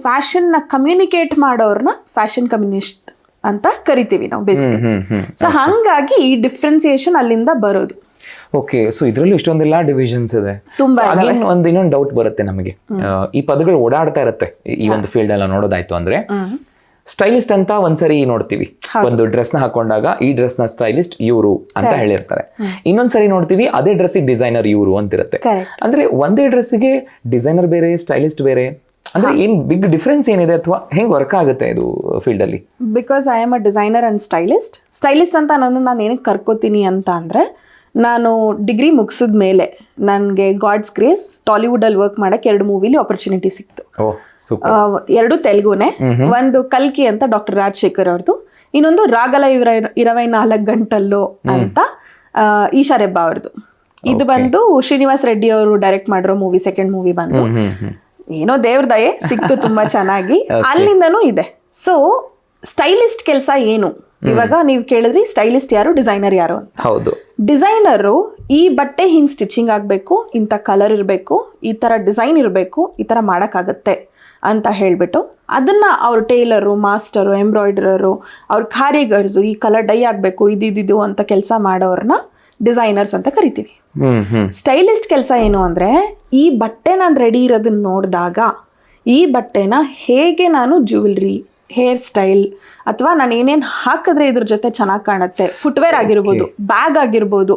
ನ ಕಮ್ಯುನಿಕೇಟ್ ಮಾಡೋರ್ನ ಫ್ಯಾಷನ್ ಕಮ್ಯುನಿಸ್ಟ್ ಅಂತ ಕರಿತೀವಿ ನಾವು ಬೇಸಿಕ್ ಹ್ಮ್ ಹ್ಮ್ ಸೊ ಹಂಗಾಗಿ ಈ ಡಿಫ್ರೆನ್ಸಿಯೇಷನ್ ಅಲ್ಲಿಂದ ಬರೋದು. ಓಕೆ ಸೊ ಇದರಲ್ಲಿ ಇಷ್ಟೊಂದೆಲ್ಲ ಡಿವಿಷನ್ಸ್ ಇದೆ. ಒಂದ್ ಇನ್ನೊಂದು ಡೌಟ್ ಬರುತ್ತೆ ನಮಗೆ. ಈ ಪದಗಳು ಓಡಾಡ್ತಾ ಇರುತ್ತೆ. ಈ ಒಂದು ಫೀಲ್ಡ್ ಎಲ್ಲ ನೋಡೋದಾಯ್ತು ಅಂದ್ರೆ ಸ್ಟೈಲಿಸ್ಟ್ ಅಂತ ಒಂದ್ಸರಿ ನೋಡ್ತೀವಿ. ಒಂದು ಡ್ರೆಸ್ನ ಹಾಕೊಂಡಾಗ ಈ ಡ್ರೆಸ್ನ ಸ್ಟೈಲಿಸ್ಟ್ ಇವರು ಅಂತ ಹೇಳಿರ್ತಾರೆ. ಇನ್ನೊಂದ್ಸರಿ ನೋಡ್ತೀವಿ ಅದೇ ಡ್ರೆಸ್ ಡಿಸೈನರ್ ಇವರು ಅಂತಿರುತ್ತೆ. ಅಂದ್ರೆ ಒಂದೇ ಡ್ರೆಸ್ಸಿಗೆ ಡಿಸೈನರ್ ಬೇರೆ ಸ್ಟೈಲಿಸ್ಟ್ ಬೇರೆ ಅಂದ್ರೆ ಏನ್ ಬಿಗ್ ಡಿಫ್ರೆನ್ಸ್ ಏನಿದೆ ಅಥವಾ ಹೆಂಗ್ ವರ್ಕ್ ಆಗುತ್ತೆ ಇದು ಫೀಲ್ಡ್ ಅಲ್ಲಿ? Because I am a designer and stylist stylist ಅಂತ ನಾನು ನಾನು ಏನಕ್ಕೆ ಕರ್ಕೋತೀನಿ ಅಂತ ಅಂದರೆ ನಾನು ಡಿಗ್ರಿ ಮುಗಿಸಿದ ಮೇಲೆ ನನಗೆ ಗಾಡ್ಸ್ ಗ್ರೇಸ್ ಟಾಲಿವುಡಲ್ಲಿ ವರ್ಕ್ ಮಾಡೋಕ್ಕೆ ಎರಡು ಮೂವಿಲಿ ಆಪರ್ಚುನಿಟಿ ಸಿಕ್ತು. ಎರಡು ತೆಲುಗುನೇ ಒಂದು ಕಲ್ಕಿ ಅಂತ ಡಾಕ್ಟರ್ ರಾಜಶೇಖರ್ ಅವ್ರದ್ದು ಇನ್ನೊಂದು ರಾಗಲ ಇವರ ಇರವೈ ನಾಲ್ಕು ಗಂಟಲ್ಲು ಅಂತ ಈಶಾ ರೆಬ್ಬಾ ಅವ್ರದ್ದು ಇದು ಬಂದು ಶ್ರೀನಿವಾಸ್ ರೆಡ್ಡಿ ಅವರು ಡೈರೆಕ್ಟ್ ಮಾಡಿರೋ ಮೂವಿ ಸೆಕೆಂಡ್ ಮೂವಿ ಬಂದು. ಏನೋ ದೇವ್ರ ದಯೆ ಸಿಕ್ತು ತುಂಬಾ ಚೆನ್ನಾಗಿ. *laughs* ಅಲ್ಲಿಂದನೂ ಇದೆ. ಸೊ ಸ್ಟೈಲಿಸ್ಟ್ ಕೆಲಸ ಏನು? ಇವಾಗ ನೀವು ಕೇಳಿದ್ರಿ ಸ್ಟೈಲಿಸ್ಟ್ ಯಾರು ಡಿಸೈನರ್ ಯಾರು ಅಂತ. ಹೌದು. ಡಿಸೈನರು ಈ ಬಟ್ಟೆ ಹಿಂಗ್ ಸ್ಟಿಚಿಂಗ್ ಆಗಬೇಕು ಇಂಥ ಕಲರ್ ಇರಬೇಕು ಈ ಥರ ಡಿಸೈನ್ ಇರಬೇಕು ಈ ಥರ ಮಾಡೋಕ್ಕಾಗತ್ತೆ ಅಂತ ಹೇಳ್ಬಿಟ್ಟು ಅದನ್ನ ಅವ್ರ ಟೇಲರು ಮಾಸ್ಟರು ಎಂಬ್ರಾಯ್ಡ್ರರು ಅವ್ರ ಕಾರಿಗರ್ಸು ಈ ಕಲರ್ ಡೈ ಆಗಬೇಕು ಇದಿದ್ದು ಅಂತ ಕೆಲಸ ಮಾಡೋರನ್ನ ಡಿಸೈನರ್ಸ್ ಅಂತ ಕರಿತೀವಿ. ಸ್ಟೈಲಿಸ್ಟ್ ಕೆಲಸ ಏನು ಅಂದರೆ ಈ ಬಟ್ಟೆ ನಾನು ರೆಡಿ ಇರೋದನ್ನ ನೋಡಿದಾಗ ಈ ಬಟ್ಟೆನ ಹೇಗೆ ನಾನು ಜ್ಯುವೆಲ್ರಿ ಹೇರ್ ಸ್ಟೈಲ್ ಅಥವಾ ನಾನು ಏನೇನು ಹಾಕಿದ್ರೆ ಇದ್ರ ಜೊತೆ ಚೆನ್ನಾಗಿ ಕಾಣುತ್ತೆ. ಫುಟ್ವೇರ್ ಆಗಿರ್ಬೋದು ಬ್ಯಾಗ್ ಆಗಿರ್ಬೋದು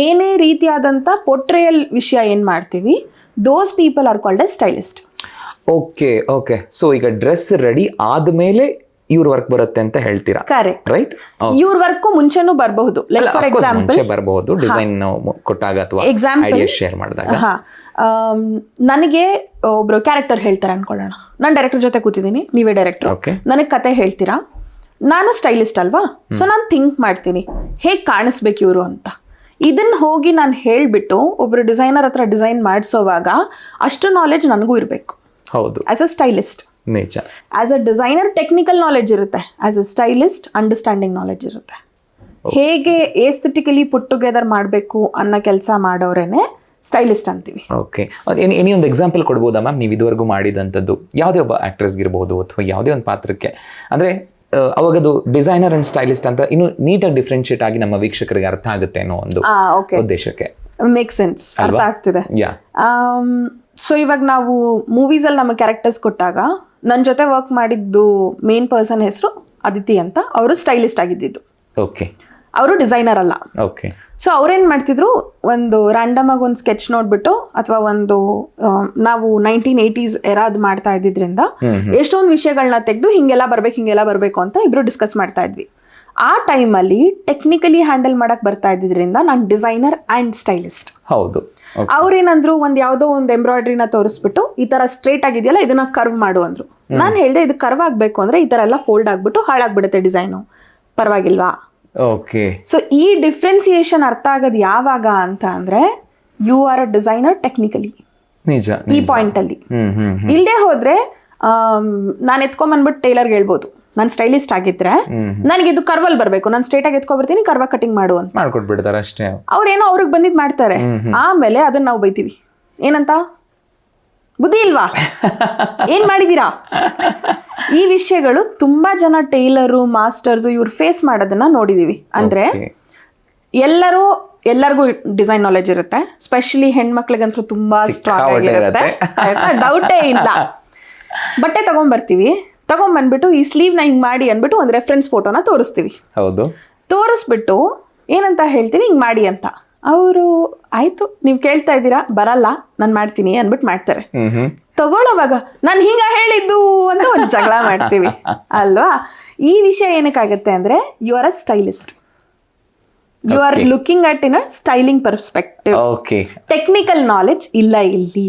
ಏನೇ ರೀತಿಯಾದಂಥ ಪೊಟ್ರೆಯಲ್ ವಿಷಯ ಏನು ಮಾಡ್ತೀವಿ? Those people are called a stylist okay okay so ಈಗ ಡ್ರೆಸ್ ರೆಡಿ ಆದ್ಮೇಲೆ ಇವ್ರ ವರ್ಕ್ ಬರುತ್ತೆ ಅಂತ ಹೇಳ್ತೀರಾ? ಕರೆಕ್ಟ್ ರೈಟ್ ಇವ್ರ ವರ್ಕ್ ಮುಂಚೆನೂ ಬರಬಹುದು. ಲೈಕ್ ಫಾರ್ ಎಕ್ಸಾಂಪಲ್ ಮುಂಚೆ ಬರಬಹುದು. ಡಿಸೈನ್ ಕೊಟ್ಟಾಗ ಅಥವಾ ಎಕ್ಸಾಂಪಲ್ ಶೇರ್ ಮಾಡಿದಾಗ. ನನಗೆ ಒಬ್ರು ಕ್ಯಾರೆಕ್ಟರ್ ಹೇಳ್ತಾರೆ ಅನ್ಕೊಳ್ಳೋಣ. ನಾನು ಡೈರೆಕ್ಟರ್ ಜೊತೆ ಕೂತಿದ್ದೀನಿ ನೀವೇ ಡೈರೆಕ್ಟರ್ ನನಗೆ ಕತೆ ಹೇಳ್ತೀರಾ? ನಾನು ಸ್ಟೈಲಿಸ್ಟ್ ಅಲ್ವಾ? ಸೊ ನಾನು ಥಿಂಕ್ ಮಾಡ್ತೀನಿ. ಹೇಗೆ ಕಾಣಿಸ್ಬೇಕು ಇವರು ಅಂತ. ಇದನ್ನ ಹೋಗಿ ನಾನು ಹೇಳಿಬಿಟ್ಟು ಒಬ್ರು ಡಿಸೈನರ್ ಹತ್ರ ಡಿಸೈನ್ ಮಾಡಿಸೋವಾಗ ಅಷ್ಟು ನಾಲೆಜ್ ನನಗೂ ಇರಬೇಕು. ಹೌದು. ಆಸ್ ಅ ಸ್ಟೈಲಿಸ್ಟ್ ನಿಜ. As a designer technical knowledge ಇರುತ್ತೆ. As a stylist understanding knowledge ಇರುತ್ತೆ. ಹೇಗೆ ಏಸ್ಥೆಟಿಕಲಿ ಪುಟ್ ಟುಗೆದರ್ ಮಾಡಬೇಕು ಅನ್ನೋ ಕೆಲಸ ಮಾಡೋರೇನೆ ಸ್ಟೈಲಿಸ್ಟ್ ಅಂತೀವಿ. ಓಕೆ ಎನಿ ಒಂದು ಎಕ್ಸಾಂಪಲ್ ಕೊಡ್ಬೋದಾ ಮ್ಯಾಮ್ ನೀವು ಇದುವರೆಗೂ ಮಾಡಿದಂಥದ್ದು. ಯಾವುದೇ ಒಬ್ಬ ಆ್ಯಕ್ಟ್ರೆಸ್ಗಿರ್ಬೋದು ಅಥವಾ ಯಾವುದೇ ಒಂದು ಪಾತ್ರಕ್ಕೆ. ಅಂದರೆ ಅವಾಗದು ಡಿಸೈನರ್ ಅಂಡ್ ಸ್ಟೈಲಿಸ್ಟ್ ಅಂತ ಇನ್ನು ನೀಟಾಗಿ ಡಿಫ್ರೆನ್ಶಿಯೇಟ್ ಆಗಿ ನಮ್ಮ ವೀಕ್ಷಕರಿಗೆ ಅರ್ಥ ಆಗುತ್ತೆ ಅನ್ನೋ ಒಂದು ಉದ್ದೇಶಕ್ಕೆ. ಮೇಕ್ ಸೆನ್ಸ್ ಅರ್ಥ ಆಗ್ತಿದೆ. ಸೊ ಇವಾಗ ನಾವು ಮೂವೀಸಲ್ಲಿ ನಮ್ಮ ಕ್ಯಾರೆಕ್ಟರ್ಸ್ ಕೊಟ್ಟಾಗ ನನ್ನ ಜೊತೆ ವರ್ಕ್ ಮಾಡಿದ್ದು ಮೇನ್ ಪರ್ಸನ್ ಹೆಸರು ಅದಿತಿ ಅಂತ. ಅವರು ಸ್ಟೈಲಿಸ್ಟ್ ಆಗಿದ್ದಿದ್ದು. ಓಕೆ ಅವರು ಡಿಸೈನರ್ ಅಲ್ಲ. ಓಕೆ ಸೊ ಅವ್ರೇನ್ ಮಾಡ್ತಿದ್ರು? ಒಂದು ರ್ಯಾಂಡಮ್ ಆಗಿ ಒಂದು ಸ್ಕೆಚ್ ನೋಡ್ಬಿಟ್ಟು ಅಥವಾ ಒಂದು ನಾವು ನೈನ್ಟೀನ್ ಏಯ್ಟೀಸ್ ಎರಾದ್ ಮಾಡ್ತಾ ಇದ್ದಿದ್ರಿಂದ ಎಷ್ಟೊಂದು ವಿಷಯಗಳನ್ನ ತೆಗೆದು ಹಿಂಗೆಲ್ಲ ಬರ್ಬೇಕು ಹಿಂಗೆಲ್ಲ ಬರಬೇಕು ಅಂತ ಇಬ್ರು ಡಿಸ್ಕಸ್ ಮಾಡ್ತಾ ಇದ್ವಿ. ಆ ಟೈಮಲ್ಲಿ ಟೆಕ್ನಿಕಲಿ ಹ್ಯಾಂಡಲ್ ಮಾಡಕ್ ಬರ್ತಾ ಇದ್ದಿದ್ರಿಂದ ನಾನು ಡಿಸೈನರ್ ಅಂಡ್ ಸ್ಟೈಲಿಸ್ಟ್ ಹೌದು. ಅವ್ರೇನಂದ್ರು ಒಂದ್ ಯಾವುದೋ ಒಂದು ಎಂಬ್ರಾಯ್ಡ್ರಿನ ತೋರಿಸ್ಬಿಟ್ಟು ಈ ತರ ಸ್ಟ್ರೇಟ್ ಆಗಿದೆಯಲ್ಲ ಇದನ್ನ ಕರ್ವ್ ಮಾಡು ಅಂದ್ರು. ನಾನು ಹೇಳ್ದೆ ಇದು ಕರ್ವ್ ಆಗ್ಬೇಕು ಅಂದ್ರೆ ಈ ತರ ಎಲ್ಲ ಫೋಲ್ಡ್ ಆಗ್ಬಿಟ್ಟು ಹಾಳಾಗ್ಬಿಡುತ್ತೆ ಡಿಸೈನು ಪರವಾಗಿಲ್ವಾ? ಓಕೆ ಸೊ ಈ ಡಿಫ್ರೆನ್ಸಿಯೇಷನ್ ಅರ್ಥ ಆಗೋದು ಯಾವಾಗ ಅಂತ ಅಂದ್ರೆ you are a designer technically ನಿಜ ಈ ಪಾಯಿಂಟ್ ಅಲ್ಲಿ. ಇಲ್ಲದೆ ಹೋದ್ರೆ ನಾನು ಎತ್ಕೊಂಬಂದ್ಬಿಟ್ಟು ಟೈಲರ್ಗೆ ಹೇಳ್ಬೋದು. ನಾನು ಸ್ಟೈಲಿಸ್ಟ್ ಆಗಿದ್ರೆ ನನಗೆ ಇದು ಕರ್ವಲ್ ಬರಬೇಕು. ನಾನು ಸ್ಟ್ರೇಟ್ ಆಗಿ ಎತ್ಕೊಬರ್ತೀನಿ ಕರ್ವ ಕಟಿಂಗ್ ಮಾಡು ಅಂತ. ಮಾಡ್ಕೊಟ್ಬಿಡ್ತಾರೆ ಅಷ್ಟೇ. ಅವ್ರೇನೋ ಅವ್ರಿಗೆ ಬಂದಿದ್ ಮಾಡ್ತಾರೆ. ಆಮೇಲೆ ಅದನ್ನ ನಾವು ಬೈತೀವಿ. ಏನಂತ? ಬುದ್ಧಿ ಇಲ್ವಾ? ಏನ್ ಮಾಡಿದೀರಾ? ಈ ವಿಷಯಗಳು ತುಂಬಾ ಜನ ಟೈಲರು ಮಾಸ್ಟರ್ಸ್ ಇವ್ರು ಫೇಸ್ ಮಾಡೋದನ್ನ ನೋಡಿದೀವಿ. ಅಂದ್ರೆ ಎಲ್ಲರೂ ಎಲ್ಲರಿಗೂ ಡಿಸೈನ್ ನಾಲೆಜ್ ಇರುತ್ತೆ. ಸ್ಪೆಷಲಿ ಹೆಣ್ಮಕ್ಳಿಗಂತೂ ತುಂಬಾ ಸ್ಟ್ರಾಂಗ್ ಆಗಿರುತ್ತೆ. ಡೌಟೇ ಇಲ್ಲ. ಬಟ್ಟೆ ತಗೊಂಡ್ಬರ್ತೀವಿ ತಗೊಂಡ್ಬಂದ್ಬಿಟ್ಟು ಈ ಸ್ಲೀವ್ನ ಹಿಂಗ್ ಮಾಡಿ ಅಂದ್ಬಿಟ್ಟು ಒಂದು ರೆಫರೆನ್ಸ್ ಫೋಟೋನ ತೋರಿಸ್ತೀವಿ. ಹೌದು. ತೋರಿಸ್ಬಿಟ್ಟು ಏನಂತ ಹೇಳ್ತೀವಿ? ಹಿಂಗ್ ಮಾಡಿ ಅಂತ. ಅವರು ಆಯ್ತು ನೀವು ಕೇಳ್ತಾ ಇದ್ದೀರಾ? ಬರಲ್ಲ ನಾನು ಮಾಡ್ತೀನಿ ಅಂದ್ಬಿಟ್ಟು ಮಾಡ್ತಾರೆ. ತಗೊಳ್ಳೋವಾಗ ನಾನು ಹಿಂಗ ಹೇಳಿದ್ದು ಅಂತ ಒಂದು ಜಗಳ *laughs* ಮಾಡ್ತೀವಿ. ಅಲ್ವಾ? ಈ ವಿಷಯ ಏನಕ್ಕಾಗತ್ತೆ ಅಂದ್ರೆ you are a stylist you are. Looking at in a styling perspective technical knowledge ಇಲ್ಲ ಇಲ್ಲಿ.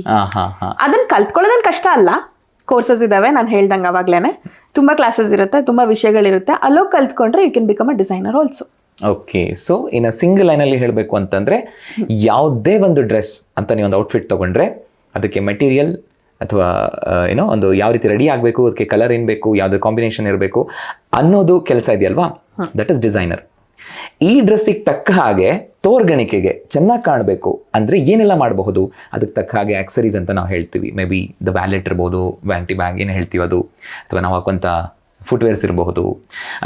ಅದನ್ನ ಕಲ್ತ್ಕೊಳ್ಳೋದನ್ನ ಕಷ್ಟ ಅಲ್ಲ. ಕೋರ್ಸಸ್ ಇದಾವೆ ನಾನು ಹೇಳ್ದಂಗೆ ಅವಾಗ್ಲೇನೆ. ತುಂಬಾ ಕ್ಲಾಸಸ್ ಇರುತ್ತೆ ತುಂಬಾ ವಿಷಯಗಳಿರುತ್ತೆ. ಅಲ್ಲೋಗಿ ಕಲ್ತ್ಕೊಂಡ್ರೆ you can become a designer also okay so ಇನ್ನು ಸಿಂಗಲ್ ಲೈನಲ್ಲಿ ಹೇಳಬೇಕು ಅಂತಂದರೆ ಯಾವುದೇ ಒಂದು ಡ್ರೆಸ್ ಅಂತ ನೀವು ಒಂದು ಔಟ್ಫಿಟ್ ತೊಗೊಂಡ್ರೆ ಅದಕ್ಕೆ ಮೆಟೀರಿಯಲ್ ಅಥವಾ ಏನೋ ಒಂದು ಯಾವ ರೀತಿ ರೆಡಿ ಆಗಬೇಕು ಅದಕ್ಕೆ ಕಲರ್ ಏನು ಬೇಕು ಯಾವುದೇ ಕಾಂಬಿನೇಷನ್ ಇರಬೇಕು ಅನ್ನೋದು ಕೆಲಸ ಇದೆಯಲ್ವಾ? ದಟ್ ಇಸ್ ಡಿಸೈನರ್ ಈ ಡ್ರೆಸ್ಸಿಗೆ ತಕ್ಕ ಹಾಗೆ ತೋರ್ಗಣಿಕೆಗೆ ಚೆನ್ನಾಗಿ ಕಾಣಬೇಕು ಅಂದರೆ ಏನೆಲ್ಲ ಮಾಡಬಹುದು? ಅದಕ್ಕೆ ತಕ್ಕ ಹಾಗೆ ಆಕ್ಸರೀಸ್ ಅಂತ ನಾವು ಹೇಳ್ತೀವಿ. ಮೇ ಬಿ ದ ವ್ಯಾಲೆಟ್ ಇರ್ಬೋದು ವ್ಯಾಂಟಿ ಬ್ಯಾಗ್ ಏನು ಹೇಳ್ತೀವಿ ಅದು? ಅಥವಾ ನಾವು ಹಾಕುವಂಥ ಫುಟ್ವೇರ್ಸ್ ಇರಬಹುದು.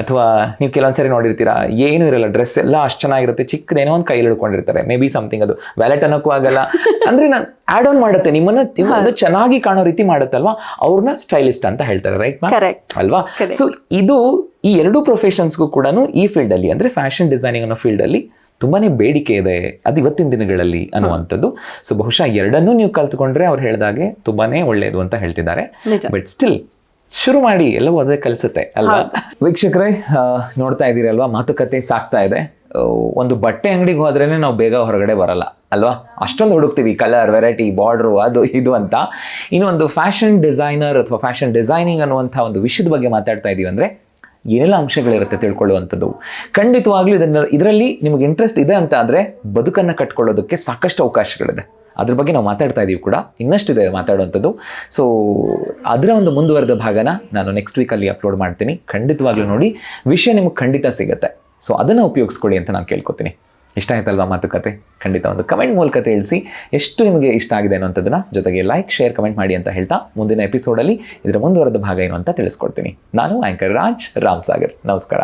ಅಥವಾ ನೀವು ಕೆಲವೊಂದು ಸರಿ ನೋಡಿರ್ತೀರಾ ಏನೂ ಇರಲ್ಲ ಡ್ರೆಸ್ ಎಲ್ಲ ಅಷ್ಟು ಚೆನ್ನಾಗಿರುತ್ತೆ ಚಿಕ್ಕದೇನೋ ಒಂದು ಕೈಯಲ್ಲಿ ಹಿಡ್ಕೊಂಡಿರ್ತಾರೆ. ಮೇ ಬಿ ಸಮಥಿಂಗ್ ಅದು. ವ್ಯಾಲೆಟ್ ಅನ್ನೋಕ್ಕೂ ಆಗಲ್ಲ. ಅಂದರೆ ನಾನು ಆ್ಯಡ್ ಆನ್ ಮಾಡುತ್ತೆ. ನಿಮ್ಮನ್ನ ಅದು ಚೆನ್ನಾಗಿ ಕಾಣೋ ರೀತಿ ಮಾಡುತ್ತಲ್ವಾ? ಅವ್ರನ್ನ ಸ್ಟೈಲಿಸ್ಟ್ ಅಂತ ಹೇಳ್ತಾರೆ ರೈಟ್. ಅಲ್ವಾ? ಸೊ ಇದು ಈ ಎರಡೂ ಪ್ರೊಫೆಷನ್ಸ್ಗೂ ಕೂಡ ಈ ಫೀಲ್ಡಲ್ಲಿ ಅಂದರೆ ಫ್ಯಾಷನ್ ಡಿಸೈನಿಂಗ್ ಅನ್ನೋ ಫೀಲ್ಡಲ್ಲಿ ತುಂಬಾನೇ ಬೇಡಿಕೆ ಇದೆ. ಅದು ಇವತ್ತಿನ ದಿನಗಳಲ್ಲಿ ಅನ್ನುವಂಥದ್ದು. ಸೊ ಬಹುಶಃ ಎರಡನ್ನೂ ನೀವು ಕಲ್ತ್ಕೊಂಡ್ರೆ ಅವ್ರು ಹೇಳಿದಾಗೆ ತುಂಬಾನೇ ಒಳ್ಳೆಯದು ಅಂತ ಹೇಳ್ತಿದ್ದಾರೆ. ಬಟ್ ಸ್ಟಿಲ್ ಶುರು ಮಾಡಿ ಎಲ್ಲವೂ ಅದೇ ಕಲಿಸುತ್ತೆ ಅಲ್ವಾ? ವೀಕ್ಷಕರೇ ನೋಡ್ತಾ ಇದ್ದೀರಲ್ವಾ ಮಾತುಕತೆ ಸಾಕ್ತಾ ಇದೆ. ಒಂದು ಬಟ್ಟೆ ಅಂಗಡಿಗೆ ಹೋದ್ರೇನೆ ನಾವು ಬೇಗ ಹೊರಗಡೆ ಬರಲ್ಲ ಅಲ್ವಾ? ಅಷ್ಟೊಂದು ಹುಡುಕ್ತೀವಿ ಕಲರ್ ವೆರೈಟಿ ಬಾರ್ಡ್ರು ಅದು ಇದು ಅಂತ. ಇನ್ನು ಒಂದು ಫ್ಯಾಷನ್ ಡಿಸೈನರ್ ಅಥವಾ ಫ್ಯಾಷನ್ ಡಿಸೈನಿಂಗ್ ಅನ್ನುವಂಥ ಒಂದು ವಿಷಯದ ಬಗ್ಗೆ ಮಾತಾಡ್ತಾ ಇದೀವಿ ಅಂದರೆ ಏನೆಲ್ಲ ಅಂಶಗಳಿರುತ್ತೆ ತಿಳ್ಕೊಳ್ಳುವಂಥದ್ದು? ಖಂಡಿತವಾಗ್ಲೂ ಇದನ್ನ ಇದರಲ್ಲಿ ನಿಮಗೆ ಇಂಟ್ರೆಸ್ಟ್ ಇದೆ ಅಂತ ಆದರೆ ಬದುಕನ್ನು ಕಟ್ಕೊಳ್ಳೋದಕ್ಕೆ ಸಾಕಷ್ಟು ಅವಕಾಶಗಳಿದೆ. ಅದ್ರ ಬಗ್ಗೆ ನಾವು ಮಾತಾಡ್ತಾ ಇದೀವಿ ಕೂಡ. ಇನ್ನಷ್ಟಿದೆ ಮಾತಾಡುವಂಥದ್ದು. ಸೊ ಅದರ ಒಂದು ಮುಂದುವರೆದ ಭಾಗನ ನಾನು ನೆಕ್ಸ್ಟ್ ವೀಕಲ್ಲಿ ಅಪ್ಲೋಡ್ ಮಾಡ್ತೀನಿ. ಖಂಡಿತವಾಗ್ಲೂ ನೋಡಿ, ವಿಷಯ ನಿಮಗೆ ಖಂಡಿತ ಸಿಗುತ್ತೆ. ಸೊ ಅದನ್ನು ಉಪಯೋಗಿಸ್ಕೊಳ್ಳಿ ಅಂತ ನಾನು ಕೇಳ್ಕೊತೀನಿ. ಇಷ್ಟ ಆಯ್ತಲ್ವಾ ಮಾತುಕತೆ? ಖಂಡಿತ ಒಂದು ಕಮೆಂಟ್ ಮೂಲಕ ತಿಳಿಸಿ ಎಷ್ಟು ನಿಮಗೆ ಇಷ್ಟ ಆಗಿದೆ ಅನ್ನೋಂಥದ್ದನ್ನ ಜೊತೆಗೆ ಲೈಕ್ ಶೇರ್ ಕಮೆಂಟ್ ಮಾಡಿ ಅಂತ ಹೇಳ್ತಾ ಮುಂದಿನ ಎಪಿಸೋಡಲ್ಲಿ ಇದರ ಮುಂದುವರೆದ ಭಾಗ ಏನು ಅಂತ ತಿಳಿಸ್ಕೊಡ್ತೀನಿ. ನಾನು ಆ್ಯಂಕರ್ ರಾಜ್ ರಾಮ್ ಸಾಗರ್ ನಮಸ್ಕಾರ.